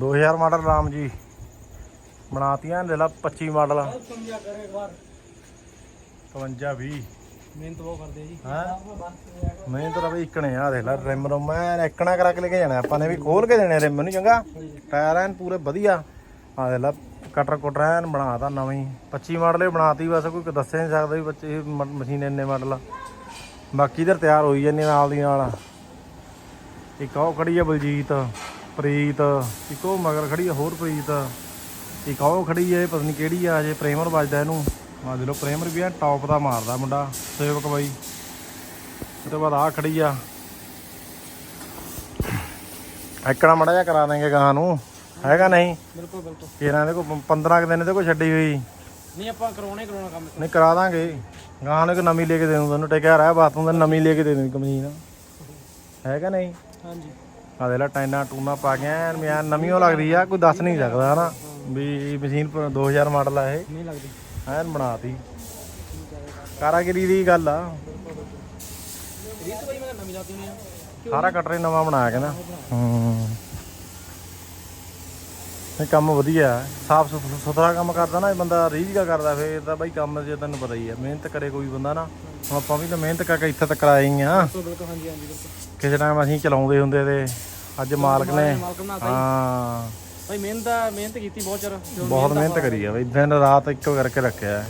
2000 ਮਾਡਲ ਰਾਮ ਜੀ। ਬਣਾਤੀਆਂ ਲੈ ਲਾ 25 ਮਾਡਲ 52 20 ਮਿਹਨਤ ਬਹੁਤ ਕਰਦੇ ਜੀ। ਹਾਂ? ਮਿਹਨਤ ਤਾਂ ਬਈ ਇਕਣੇ ਆ ਦੇਖ ਲੈ ਰਿਮ ਰੁਮ ਮੈਂ ਇੱਕਣਾ ਕਰਾ ਕੇ ਲੈ ਕੇ ਜਾਣਾ ਆਪਾਂ ਨੇ ਵੀ ਖੋਲ ਕੇ ਦੇਣੇ ਰਿਮ ਨੂੰ ਚੰਗਾ? ਟਾਇਰ ਐਨ ਪੂਰੇ ਵਧੀਆ। ਆ ਦੇਖ ਲੈ ਕਟਰ ਕੁਟਰ ਐਨ ਬਣਾਤਾ ਨਵੀਂ। 25 ਮਾਡਲ ਬਣਾਤੀ ਬਸ ਕੋਈ ਦੱਸ ਨਹੀਂ ਸਕਦਾ ਵੀ ਬੱਚੇ ਮ- ਮਸ਼ੀਨ ਇੰਨੇ ਮਾਡਲ ਆ। ਬਾਕੀ ਇਧਰ ਤਿਆਰ ਹੋਈ ਜਾਂਦੀ ਨਾਲ ਦੀ ਨਾਲ। ਇੱਕ ਉਹ ਖੜੀ ਆ ਬਲਜੀਤ ਪ੍ਰੀਤ ਇੱਕ ਉਹ ਮਗਰ ਖੜੀ ਆ ਹੋਰ ਪ੍ਰੀਤ। ਇੱਕ ਉਹ ਖੜੀ ਆ ਇਹ ਪਤਾ ਨਹੀਂ ਕਿਹੜੀ ਆ ਜੇ ਪ੍ਰੇਮਰ ਵੱਜਦਾ ਇਹਨੂੰ। ਆ ਦੇ ਲੋ ਪ੍ਰੇਮਰ ਵੀ ਆ ਟੌਪ ਦਾ ਮਾਰਦਾ ਮੁੰਡਾ ਸੇਵਕ ਬਾਈ। ਉਹ ਤੋਂ ਬਾਅਦ ਆ ਖੜੀ ਆ। ਐਕੜਾ ਮੜਾ ਜਾ ਕਰਾ ਦੇਂਗੇ ਗਾਂ ਨੂੰ। ਹੈਗਾ ਨਹੀਂ? ਬਿਲਕੁਲ ਬਿਲਕੁਲ। ਇਹਨਾਂ ਦੇ ਕੋ 15 ਕੁ ਦਿਨ ਇਹਦੇ ਕੋ ਛੱਡੀ ਹੋਈ। ਨਹੀਂ ਆਪਾਂ ਕਰਾਉਣਾ ਕਰਾਉਣਾ ਕੰਮ ਨਹੀਂ ਕਰਾ ਦਾਂਗੇ। ਗਾਂ ਨੂੰ ਇੱਕ ਨਵੀਂ ਲੈ ਕੇ ਦੇ ਦੂੰ ਤੈਨੂੰ ਟਿਕਿਆ ਰਹਿ ਬਾਤ ਹੁੰਦਾ ਨਵੀਂ ਲੈ ਕੇ ਦੇ ਦੂੰ ਕਮੀਨ ਹੈਗਾ ਨਹੀਂ? ਹਾਂਜੀ। ਆ ਦੇ ਲੈ ਟੈਨਾ ਟੂਨਾ ਪਾ ਕੇ ਐਨ ਮਿਆਂ ਨਵੀਂ ਉਹ ਲੱਗਦੀ ਆ ਕੋਈ ਦੱਸ ਨਹੀਂ ਸਕਦਾ ਹਨਾ? ਵੀ ਮਸ਼ੀਨ 2000 ਮਾਡਲ ਆ ਇਹ। ਨਹੀਂ ਲੱਗਦੀ। ਐਨ ਬਣਾਤੀ। ਕਾਰਾਗਰੀ ਦੀ ਗੱਲ ਆ। ਰੀਤ ਬਾਈ ਮੈਂ ਨਵੀਂ ਲਾਤੀ ਹੋਣੀ ਆ ਸਾਰਾ ਕਟਰ ਹੀ ਨਵਾਂ ਬਣਾਇਆ ਕਹਿੰਦਾ ਹੂੰ। ਇਹ ਕੰਮ ਵਧੀਆ ਸਾਫ਼ ਸੁਥਰਾ ਕੰਮ ਕਰਦਾ ਨਾ ਇਹ ਬੰਦਾ ਰੀਝ ਦਾ ਕਰਦਾ ਫੇਰ ਤਾਂ ਬਾਈ ਕੰਮ ਜੇ ਤੈਨੂੰ ਪਤਾ ਹੀ ਹੈ ਮਿਹਨਤ ਕਰੇ ਕੋਈ ਬੰਦਾ ਨਾ। ਹੁਣ ਆਪਾਂ ਵੀ ਤਾਂ ਮਿਹਨਤ ਕਰਕੇ ਇੱਥੇ ਤੱਕ ਆਏ ਹੀ ਆ। ਬਿਲਕੁਲ ਬਿਲਕੁਲ ਹਾਂਜੀ ਹਾਂਜੀ ਬਿਲਕੁਲ। ਕਿਸੇ ਟਾਈਮ ਅਸੀਂ ਚਲਾਉਂਦੇ ਹੁੰਦੇ ਤੇ ਅੱਜ ਮਾਲਕ ਨੇ ਹਾਂ। ਬਾਈ ਮਿਹਨਤ ਆ ਮਿਹਨਤ ਕੀਤੀ ਬਹੁਤ ਚਿਰ ਜੋ ਬਹੁਤ ਮਿਹਨਤ ਕਰੀ ਆ ਬਈ ਦਿਨ ਰਾਤ ਇੱਕੋ ਕਰਕੇ ਰੱਖਿਆ ਹੈ।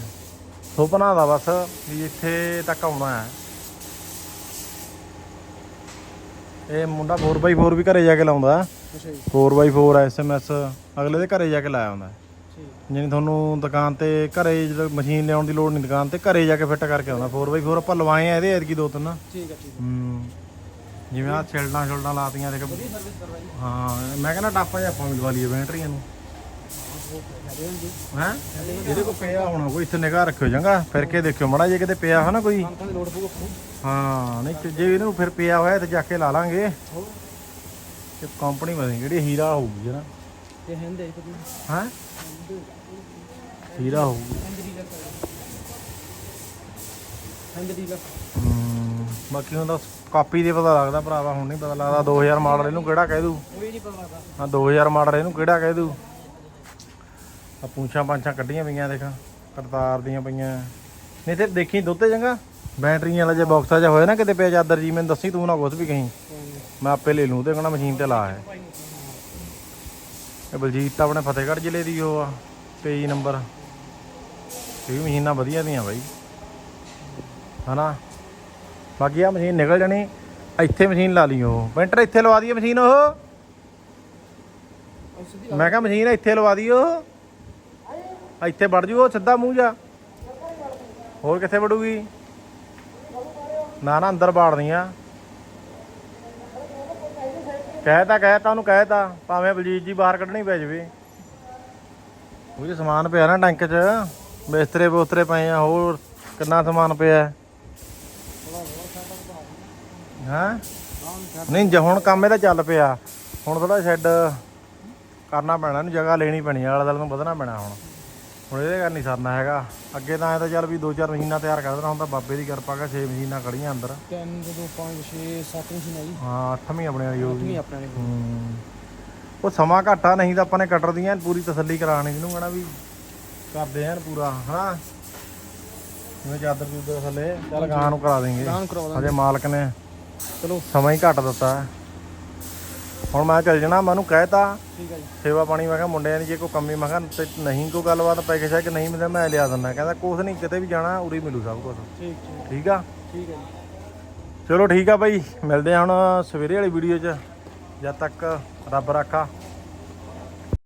ਸੁਪਨਾ ਦਾ ਬਸ ਵੀ ਇੱਥੇ ਤੱਕ ਆਉਣਾ ਹੈ। ਇਹ ਮੁੰਡਾ 4x4 ਵੀ ਘਰੇ ਜਾ ਕੇ ਲਾਉਂਦਾ ਅੱਛਾ ਜੀ। 4x4 ਐਸਐਮਐਸ ਅਗਲੇ ਦੇ ਘਰੇ ਜਾ ਕੇ ਲਾਇਆ ਹੁੰਦਾ ਠੀਕ ਜਿਵੇਂ ਤੁਹਾਨੂੰ ਦੁਕਾਨ ਤੇ ਘਰੇ ਜਦੋਂ ਮਸ਼ੀਨ ਲਿਆਉਣ ਦੀ ਲੋੜ ਨਹੀਂ ਦੁਕਾਨ ਤੇ ਘਰੇ ਜਾ ਕੇ ਫਿੱਟ ਕਰਕੇ ਆਉਂਦਾ। 4x4 ਆਪਾਂ ਲਵਾਏ ਆ ਇਹਦੇ ਐਤਕੀ ਦੋ ਤਿੰਨ। ਠੀਕ ਹੈ ਠੀਕ ਹੂੰ। ਜਿਵੇਂ ਆ ਛਿਲਡਾਂ ਛੁਲਡਾਂ ਲਾਤੀਆਂ ਦੇਖ। ਹੈ ਮੈਂ ਕਹਿੰਦਾ ਟਾਪਾਂ ਜਿਹਾ ਆਪਾਂ ਵੀ ਲਵਾ ਲਈਏ ਬੈਟਰੀਆਂ ਨੂੰ। ਹੈਂ? ਇਹਦੇ ਕੋ ਪਿਆ ਹੋਣਾ ਕੋਈ ਇੱਥੇ ਨਿਗਾਹ ਰੱਖਿਓ ਚੰਗਾ ਫਿਰ ਕੇ ਦੇਖਿਓ। ਮੜਾ ਜੇ ਕਿਤੇ ਪਿਆ ਹੋਣਾ ਕੋਈ। ਦੀ ਹਾਂ ਨਹੀਂ ਤੇ ਜੇ ਇਹਨੂੰ ਫਿਰ ਪਿਆ ਹੋਇਆ ਤੇ ਜਾ ਕੇ ਲਾ ਲਾਂਗੇ। ਇਹ ਕੰਪਨੀ ਬਣੀ ਜਿਹੜੀ ਹੀਰਾ ਹੋਊਗੀ ਜਰਾ। ਇਹ ਹੈਂਦੇ ਹੈਂ? ਹੀਰਾ ਹੋਊਗੀ। ਹੈਂਦ ਡੀਲਰ ਹੈਂਦ ਡੀਲਰ ਹੂੰ ਬਾਕੀ ਹੁਣ ਤਾਂ ਕਾਪੀ ਦੇ ਪਤਾ ਲੱਗਦਾ ਭਰਾਵਾ ਹੁਣ ਨਹੀਂ ਪਤਾ ਲੱਗਦਾ। 2000 ਮਾਡਲ ਇਹਨੂੰ ਕਿਹੜਾ ਕਹਿ ਦੂ? ਵੀ ਨਹੀਂ ਪਤਾ ਲੱਗਦਾ। ਹਾਂ 2000 ਮਾਡਲ ਇਹਨੂੰ ਕਿਹੜਾ ਕਹਿ ਦੂ? ਆ ਪੂੰਛਾਂ ਪਾਂਛਾਂ ਕੱਢੀਆਂ ਪਈਆਂ ਦੇਖ। ਕਰਤਾਰ ਦੀਆਂ ਪਈਆਂ। ਨਹੀਂ ਤੇ ਦੇਖੀ ਦੁੱਤੇ ਚੰਗਾ? ਬੈਟਰੀਆਂ ਵਾਲਾ ਜੇ ਬਾਕਸਾ ਜਿਹਾ ਹੋਇਆ ਨਾ ਕਿਤੇ ਪਿਆ ਚਾਦਰ ਜੀ ਮੈਨੂੰ ਦੱਸੀ ਤੂੰ ਨਾ ਕੁਝ ਵੀ ਕਹੀਂ। ਮੈਂ ਆਪੇ ਲੈ ਲੂੰ ਤੇ ਕਹਣਾ ਮਸ਼ੀਨ ਤੇ ਲਾ ਹੈ। ਇਹ ਬਲਜੀਤ ਤਾਂ ਆਪਣੇ ਫਤਿਹਗੜ੍ਹ ਜ਼ਿਲ੍ਹੇ ਦੀ ਉਹ ਆ 23 ਨੰਬਰ। ਇਹ ਮਸ਼ੀਨਾਂ ਵਧੀਆ ਦੀਆਂ ਬਾਈ। ਹਨਾ? ਬਾਕੀ ਆ ਮਸ਼ੀਨ ਨਿਕਲ ਜਾਣੀ। ਇੱਥੇ ਮਸ਼ੀਨ ਲਾ ਲਈ ਉਹ ਪੈਂਟਰ ਇੱਥੇ ਲਵਾ ਦਈਏ ਮਸ਼ੀਨ ਉਹ। ਮੈਂ ਕਿਹਾ ਮਸ਼ੀਨ ਇੱਥੇ ਲਵਾ ਦਿਓ ਇੱਥੇ ਵੜ ਜੂ ਉਹ, ਸਿੱਧਾ ਮੂੰਹ ਜਾ। ਹੋਰ ਕਿੱਥੇ ਵੜੂਗੀ? ਨਾ ਨਾ, ਅੰਦਰ ਬਾੜਦੀਆਂ ਕਹਿਤਾ ਕਹਿਤਾ, ਉਹਨੂੰ ਕਹਿਤਾ। ਭਾਵੇਂ ਬਲਜੀਤ ਜੀ ਬਾਹਰ ਕੱਢਣੀ ਪੈ ਜਵੇ। ਉਹ ਸਮਾਨ ਪਿਆ ਨਾ ਟੈਂਕ 'ਚ। ਬਿਸਤਰੇ ਬੋਸਤਰੇ ਪਏ ਆ, ਹੋਰ ਕਿੰਨਾ ਸਮਾਨ ਪਿਆ। ਹਾਂ? ਨਹੀਂ ਜੇ ਹੁਣ ਕੰਮ ਇਹਦਾ ਚੱਲ ਪਿਆ ਹੁਣ ਥੋੜਾ ਸ਼ੈੱਡ ਕਰਨਾ ਪੈਣਾ ਇਹਨੂੰ ਜਗ੍ਹਾ ਲੈਣੀ ਪੈਣੀ ਆਲੇ ਦੁਆਲੇ ਨੂੰ ਵਧਣਾ ਪੈਣਾ ਹੁਣ। ਹੁਣ ਇਹਦੇ ਕਰ ਨਹੀਂ ਸਰਨਾ ਹੈਗਾ। ਅੱਗੇ ਤਾਂ ਐ ਤਾਂ ਚੱਲ ਵੀ ਦੋ ਚਾਰ ਮਸ਼ੀਨਾਂ ਤਿਆਰ ਕਰ ਦੇਣਾ ਤਾਂ ਬਾਬੇ ਦੀ ਕਿਰਪਾ ਕਾ 6 ਮਸ਼ੀਨਾਂ ਖੜੀਆਂ ਅੰਦਰ। 3 2 5 6 7 ਮਸ਼ੀਨ ਆਈ ਹਾਂ ਅੱਠਵੀਂ ਆਪਣੇ ਵਾਲੀ ਹੋਊਗੀ ਨਹੀਂ ਆਪਣੇ ਨੇ ਹੂੰ। ਉਹ ਸਮਾਂ ਘਾਟਾ ਨਹੀਂ ਤਾਂ ਆਪਾਂ ਨੇ ਕਟਰ ਦੀਆਂ ਪੂਰੀ ਤਸੱਲੀ ਕਰਾਣੀ ਇਹਨੂੰ ਕਹਣਾ ਵੀ ਕਰਦੇ ਆਂ ਪੂਰਾ ਹਨਾ? ਜਿਵੇਂ ਚਾਦਰ ਚੂਦਰ ਥੱਲੇ ਚੱਲ ਗਾਂ ਨੂੰ ਕਰਾ ਦੇਂਗੇ। ਅਜੇ ਮਾਲਕ ਨੇ ਚਲੋ ਸਮਾਂ ਹੀ ਘੱਟ ਦਿੱਤਾ। ਹੈ। ਹੁਣ ਮੈਂ ਚੱਲ ਜਣਾ ਮੈਂ ਉਹਨੂੰ ਕਹਿਤਾ। ਠੀਕ ਹੈ ਜੀ। ਸੇਵਾ ਪਾਣੀ ਮੈਂ ਕਿਹਾ ਮੁੰਡਿਆਂ ਦੀ ਜੇ ਕੋਈ ਕਮੀ ਮੈਂ ਕਿਹਾ ਤੇ ਨਹੀਂ ਕੋਈ ਗੱਲਬਾਤ ਪੈਕੇ ਸ਼ਾਇਦ ਨਹੀਂ ਮਿਲਿਆ ਮੈਂ ਲਿਆ ਦਿੰਦਾ। ਕਹਿੰਦਾ ਕੁਛ ਨਹੀਂ ਕਿਤੇ ਵੀ ਜਾਣਾ ਉਰੀ ਮਿਲੂ ਸਭ ਕੁਝ ਠੀਕ ਠੀਕ। ਠੀਕ ਆ? ਠੀਕ ਹੈ ਜੀ। ਚਲੋ ਠੀਕ ਆ ਬਾਈ ਮਿਲਦੇ ਆ ਹੁਣ ਸਵੇਰੇ ਵਾਲੀ ਵੀਡੀਓ 'ਚ। ਜਦ ਤੱਕ ਰੱਬ ਰਾਖਾ।